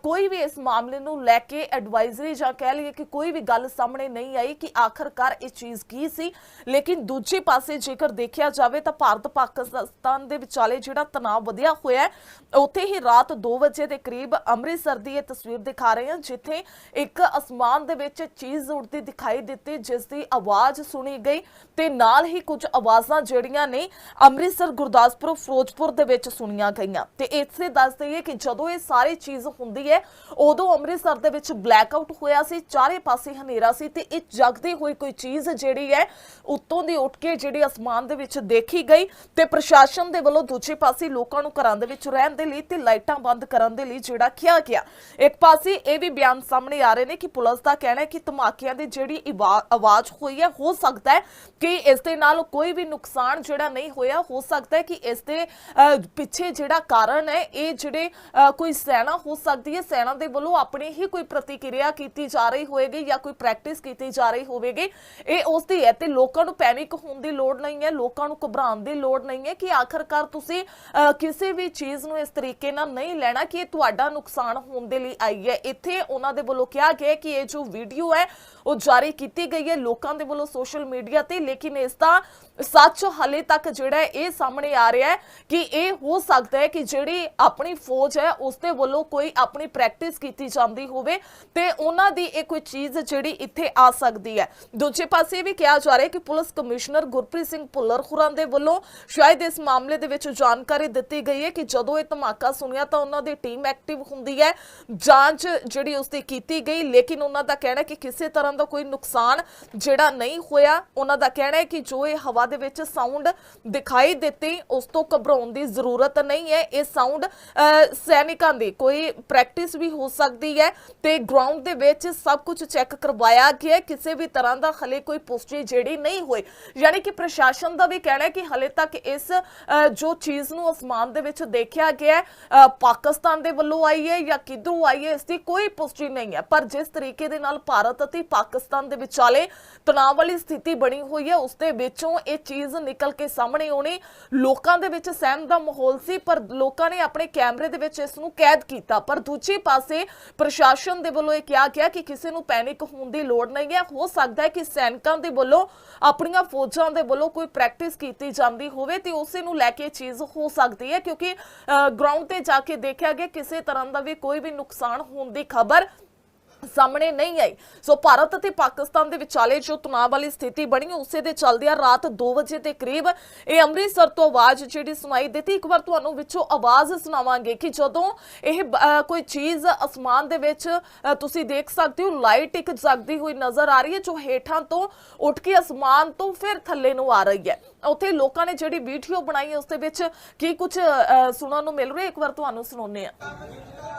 ਕੋਈ ਵੀ ਇਸ ਮਾਮਲੇ ਨੂੰ ਲੈ ਕੇ ਐਡਵਾਈਜ਼ਰੀ ਜਾਂ ਕਹਿ ਲਈਏ ਕਿ ਕੋਈ ਵੀ ਗੱਲ ਸਾਹਮਣੇ ਨਹੀਂ ਆਈ ਕਿ ਆਖਰਕਾਰ ਇਹ ਚੀਜ਼ ਕੀ ਸੀ, ਲੇਕਿਨ ਦੂਜੇ ਪਾਸੇ ਜੇਕਰ ਦੇਖਿਆ ਜਾਵੇ ਤਾਂ ਭਾਰਤ ਪਾਕਿਸਤਾਨ ਦੇ ਵਿਚਾਲੇ ਜਿਹੜਾ ਤਣਾਅ ਵਧਿਆ ਹੋਇਆ ਹੈ, ਉੱਥੇ ਹੀ ਰਾਤ 2 ਵਜੇ ਦੇ ਕਰੀਬ ਅੰਮ੍ਰਿਤਸਰ ਦੀ ਇਹ ਤਸਵੀਰ ਦਿਖਾ ਰਹੇ ਹਾਂ, ਜਿੱਥੇ ਇੱਕ ਅਸਮਾਨ ਦੇ ਵਿੱਚ ਚੀਜ਼ ਉੜਦੀ ਦਿਖਾਈ ਦਿੱਤੀ, ਜਿਸ ਦੀ ਆਵਾਜ਼ ਸੁਣੀ ਗਈ ਤੇ ਨਾਲ ਹੀ ਕੁਝ ਆਵਾਜ਼ਾਂ ਜਿਹੜੀਆਂ ਨੇ ਅੰਮ੍ਰਿਤਸਰ, ਗੁਰਦਾਸਪੁਰ, ਫਿਰੋਜ਼ਪੁਰ ਦੇ ਵਿੱਚ ਸੁਣੀਆਂ ਗਈਆਂ। ਤੇ ਇਸੇ ਦੱਸ ਦਈਏ ਕਿ ਜਦੋਂ ਇਹ ਸਾਰੀ ਚੀਜ਼ ਹੁੰਦੀ ਹੈ, ਉਦੋਂ ਅੰਮ੍ਰਿਤਸਰ ਦੇ ਵਿੱਚ ਬਲੈਕਆਊਟ ਹੋਇਆ ਸੀ, ਚਾਰੇ ਪਾਸੇ ਹਨੇਰਾ ਸੀ ਤੇ ਇਹ ਜਗਦੀ ਹੋਈ ਕੋਈ ਚੀਜ਼ ਜਿਹੜੀ ਹੈ, ਉੱਤੋਂ ਦੀ ਉੱਠ ਕੇ ਜਿਹੜੀ ਅਸਮਾਨ ਦੇ ਵਿੱਚ ਦੇਖੀ ਗਈ ਤੇ ਪ੍ਰਸ਼ਾਸਨ ਦੇ ਵੱਲੋਂ ਦੂਜੇ ਪਾਸੇ ਲੋਕਾਂ ਨੂੰ ਘਰਾਂ ਦੇ ਵਿੱਚ ਰਹਿਣ ਦੇ ਲਈ ਤੇ ਲਾਈਟਾਂ ਬੰਦ ਕਰਨ ਦੇ ਲਈ ਜਿਹੜਾ ਕਿਹਾ ਗਿਆ। ਇੱਕ ਪਾਸੇ ਇਹ ਵੀ ਬਿਆਨ ਸਾਹਮਣੇ ਆ ਰਹੇ ਨੇ ਕਿ ਪੁਲਿਸ ਦਾ ਕਹਿਣਾ ਹੈ ਕਿ ਧਮਾਕਿਆਂ ਦੀ ਜਿਹੜੀ ਆਵਾਜ਼ ਹੋਈ ਹੈ ਹੋ ਸਕਦਾ ਹੈ ਕਿ ਇਸ ਦੇ ਨਾਲ ਕੋਈ ਵੀ ਨੁਕਸਾਨ ਜਿਹੜਾ ਨਹੀਂ ਹੋਇਆ ਹੋ ਸਕਦਾ ਹੈ ਕਿ ਇਸ ਦੇ ਪਿੱਛੇ ਜਿਹੜਾ ਕਾਰਨ ਹੈ ਇਹ ਜਿਹੜੇ ਕੋਈ ਸੈਨਾ ਹੋ ਸਕਦੀ ਹੈ ਸੈਨਾ ਦੇ ਵੱਲੋਂ ਆਪਣੀ ਹੀ ਕੋਈ ਪ੍ਰਤੀਕਿਰਿਆ ਕੀਤੀ ਜਾ ਰਹੀ ਹੋਵੇਗੀ ਜਾਂ ਕੋਈ ਪ੍ਰੈਕਟਿਸ ਕੀਤੀ ਜਾ ਰਹੀ ਹੋਵੇਗੀ। ਇਹ ਉਸ ਦੀ ਹੈ ਤੇ ਲੋਕਾਂ ਨੂੰ ਪੈਨਿਕ ਹੋਣ ਦੀ ਲੋੜ ਨਹੀਂ ਹੈ ਲੋਕਾਂ ਨੂੰ ਘਬਰਾਉਣ ਦੀ ਲੋੜ ਨਹੀਂ ਹੈ ਕਿ ਆਖਰਕਾਰ ਤੁਸੀਂ ਅਹ, ਕਿਸੇ ਵੀ ਚੀਜ਼ ਨੂੰ ਇਸ ਤਰੀਕੇ ਨਾਲ ਨਹੀਂ ਲੈਣਾ ਕਿ ਇਹ ਤੁਹਾਡਾ ਨੁਕਸਾਨ ਹੋਣ ਦੇ ਲਈ ਆਈ ਹੈ। ਇੱਥੇ ਉਹਨਾਂ ਦੇ ਵੱਲੋਂ ਕਿਹਾ ਗਿਆ ਕਿ ਇਹ ਜੋ ਵੀਡੀਓ ਹੈ ਉਹ ਜਾਰੀ ਕੀਤੀ ਗਈ ਹੈ ਲੋਕਾਂ ਦੇ ਵੱਲੋਂ ਸੋਸ਼ਲ ਮੀਡੀਆ ਤੇ, ਲੇਕਿਨ ਇਸ ਦਾ ਸੱਚ ਹਲੇ ਤੱਕ ਜਿਹੜਾ ਇਹ ਸਾਹਮਣੇ ਆ ਰਿਹਾ ਹੈ ਕਿ ਇਹ ਹੋ ਸਕਦਾ ਹੈ ਕਿ ਜਿਹੜੀ ਆਪਣੀ ਫੌਜ ਹੈ, ਉਸ ਦੇ ਵੱਲੋਂ ਕੋਈ ਆਪਣੀ ਪ੍ਰੈਕਟਿਸ ਕੀਤੀ ਜਾਂਦੀ ਹੋਵੇ ਤੇ ਉਹਨਾਂ ਦੀ ਇਹ ਕੋਈ ਚੀਜ਼ ਜਿਹੜੀ ਇੱਥੇ ਆ ਸਕਦੀ ਹੈ। ਦੂਜੇ ਪਾਸੇ ਇਹ ਵੀ ਕਿਹਾ ਜਾ ਰਿਹਾ ਕਿ ਪੁਲਿਸ ਕਮਿਸ਼ਨਰ ਗੁਰਪ੍ਰੀਤ ਸਿੰਘ ਭੁੱਲਰ ਖੁਰਾਂ ਦੇ ਵੱਲੋਂ ਸ਼ਾਇਦ ਇਸ ਮਾਮਲੇ ਦੇ ਵਿੱਚ ਜਾਣਕਾਰੀ ਦਿੱਤੀ ਗਈ ਹੈ ਕਿ ਜਦੋਂ ਇਹ ਧਮਾਕਾ ਸੁਣਿਆ ਤਾਂ ਉਹਨਾਂ ਦੀ ਟੀਮ ਐਕਟਿਵ ਹੁੰਦੀ ਹੈ, ਜਾਂਚ ਜਿਹੜੀ ਉਸ ਦੀ ਕੀਤੀ ਗਈ, ਲੇਕਿਨ ਉਹਨਾਂ ਦਾ ਕਹਿਣਾ ਕਿ ਕਿਸੇ ਤਰ੍ਹਾਂ ਦਾ ਕੋਈ ਨੁਕਸਾਨ ਜਿਹੜਾ ਨਹੀਂ ਹੋਇਆ ਉਹਨਾਂ ਦਾ ਕਹਿਣਾ ਹੈ ਕਿ ਜੋ ਇਹ ਹਵਾ ਦੇ ਵਿੱਚ ਸਾਊਂਡ ਦਿਖਾਈ ਦਿੱਤੀ ਉਸ ਤੋਂ ਘਬਰਾਉਣ ਦੀ ਜ਼ਰੂਰਤ ਨਹੀਂ ਹੈ। ਇਹ ਸਾਊਂਡ ਸੈਨਿਕਾਂ ਦੀ ਕੋਈ ਪ੍ਰੈਕਟਿਸ ਵੀ ਹੋ ਸਕਦੀ ਹੈ ਤੇ ਗਰਾਊਂਡ ਦੇ ਵਿੱਚ ਸਭ ਕੁਝ ਚੈੱਕ ਕਰਵਾਇਆ ਗਿਆ ਕਿਸੇ ਵੀ ਤਰ੍ਹਾਂ ਦਾ ਹਲੇ ਕੋਈ ਪੁਸ਼ਟੀ ਜਿਹੜੀ ਨਹੀਂ ਹੋਈ। ਯਾਨੀ ਕਿ ਪ੍ਰਸ਼ਾਸਨ ਦਾ ਵੀ ਕਹਿਣਾ ਹੈ ਕਿ ਹਲੇ ਤੱਕ ਇਸ ਅ, ਜੋ ਚੀਜ਼ ਨੂੰ ਅਸਮਾਨ ਦੇ ਵਿੱਚ ਦੇਖਿਆ ਗਿਆ ਹੈ, ਪਾਕਿਸਤਾਨ ਦੇ ਵੱਲੋਂ ਆਈ ਹੈ ਜਾਂ ਕਿੱਧਰੋਂ ਆਈ ਹੈ ਇਸ ਦੀ ਕੋਈ ਪੁਸ਼ਟੀ ਨਹੀਂ ਹੈ। ਪਰ ਜਿਸ ਤਰੀਕੇ ਦੇ ਨਾਲ ਭਾਰਤ ਅਤੇ ਪਾਕਿਸਤਾਨ ਦੇ ਵਿਚਾਲੇ ਤਣਾਅ ਵਾਲੀ ਸਥਿਤੀ ਬਣੀ ਹੋਈ ਹੈ। ਉਸ ਦੇ ਵਿੱਚੋਂ ਇਹ ਚੀਜ਼ ਨਿਕਲ ਕੇ ਸਾਹਮਣੇ ਆਉਣੀ ਲੋਕਾਂ ਦੇ ਵਿੱਚ ਸਹਿਮ ਦਾ ਮਾਹੌਲ ਸੀ, ਪਰ ਲੋਕਾਂ ਨੇ ਆਪਣੇ ਕੈਮਰੇ ਦੇ ਵਿੱਚ ਇਸ ਨੂੰ ਕੈਦ ਕੀਤਾ। ਪਰ ਦੂਜੇ ਪਾਸੇ ਪ੍ਰਸ਼ਾਸਨ ਦੇ ਵੱਲੋਂ ਇਹ ਕਿਹਾ ਗਿਆ ਕਿ ਕਿਸੇ ਨੂੰ ਪੈਨਿਕ ਹੋਣ ਦੀ ਲੋੜ ਨਹੀਂ ਹੈ। ਹੋ ਸਕਦਾ ਹੈ ਕਿ ਸੈਨਿਕਾਂ ਦੇ ਵੱਲੋਂ ਆਪਣੀਆਂ ਫੌਜਾਂ ਦੇ ਵੱਲੋਂ ਕੋਈ ਪ੍ਰੈਕਟਿਸ ਕੀਤੀ ਜਾਂਦੀ ਹੋਵੇ ਤੇ ਉਸੇ ਨੂੰ ਲੈ ਕੇ ਇਹ ਚੀਜ਼ ਹੋ ਸਕਦੀ ਹੈ, ਕਿਉਂਕਿ ਗਰਾਊਂਡ ਤੇ ਜਾ ਕੇ ਦੇਖਿਆ ਗਿਆ ਕਿਸੇ ਤਰ੍ਹਾਂ ਦਾ ਵੀ ਕੋਈ ਵੀ ਨੁਕਸਾਨ ਹੋਣ ਦੀ ਖਬਰ ਸਾਹਮਣੇ ਨਹੀਂ ਆਈ। ਸੋ ਭਾਰਤ ਅਤੇ ਪਾਕਿਸਤਾਨ ਦੇ ਵਿਚਾਲੇ ਜੋ ਤਣਾਅ ਵਾਲੀ ਸਥਿਤੀ ਬਣੀ, ਉਸੇ ਦੇ ਚੱਲਦਿਆਂ ਰਾਤ 2 ਵਜੇ ਦੇ ਕਰੀਬ ਇਹ ਅੰਮ੍ਰਿਤਸਰ ਤੋਂ ਆਵਾਜ਼ ਜਿਹੜੀ ਸੁਣਾਈ ਦਿੱਤੀ। ਇੱਕ ਵਾਰ ਤੁਹਾਨੂੰ ਵਿੱਚੋਂ ਆਵਾਜ਼ ਸੁਣਾਵਾਂਗੇ ਕਿ ਜਦੋਂ ਇਹ ਕੋਈ ਚੀਜ਼ ਅਸਮਾਨ ਦੇ ਵਿੱਚ ਤੁਸੀਂ ਦੇਖ ਸਕਦੇ ਹੋ, ਲਾਈਟ ਇੱਕ ਜਗਦੀ ਹੋਈ ਨਜ਼ਰ ਆ ਰਹੀ ਹੈ, ਜੋ ਹੇਠਾਂ ਤੋਂ ਉੱਠ ਕੇ ਅਸਮਾਨ ਤੋਂ ਫਿਰ ਥੱਲੇ ਨੂੰ ਆ ਰਹੀ ਹੈ। ਉੱਥੇ ਲੋਕਾਂ ਨੇ ਜਿਹੜੀ ਵੀਡੀਓ ਬਣਾਈ ਹੈ ਉਸ ਦੇ ਵਿੱਚ ਕੀ ਕੁਝ ਸੁਣਨ ਨੂੰ ਮਿਲ ਰਿਹਾ ਇੱਕ ਵਾਰ ਤੁਹਾਨੂੰ ਸੁਣਾਉਂਦੇ ਆ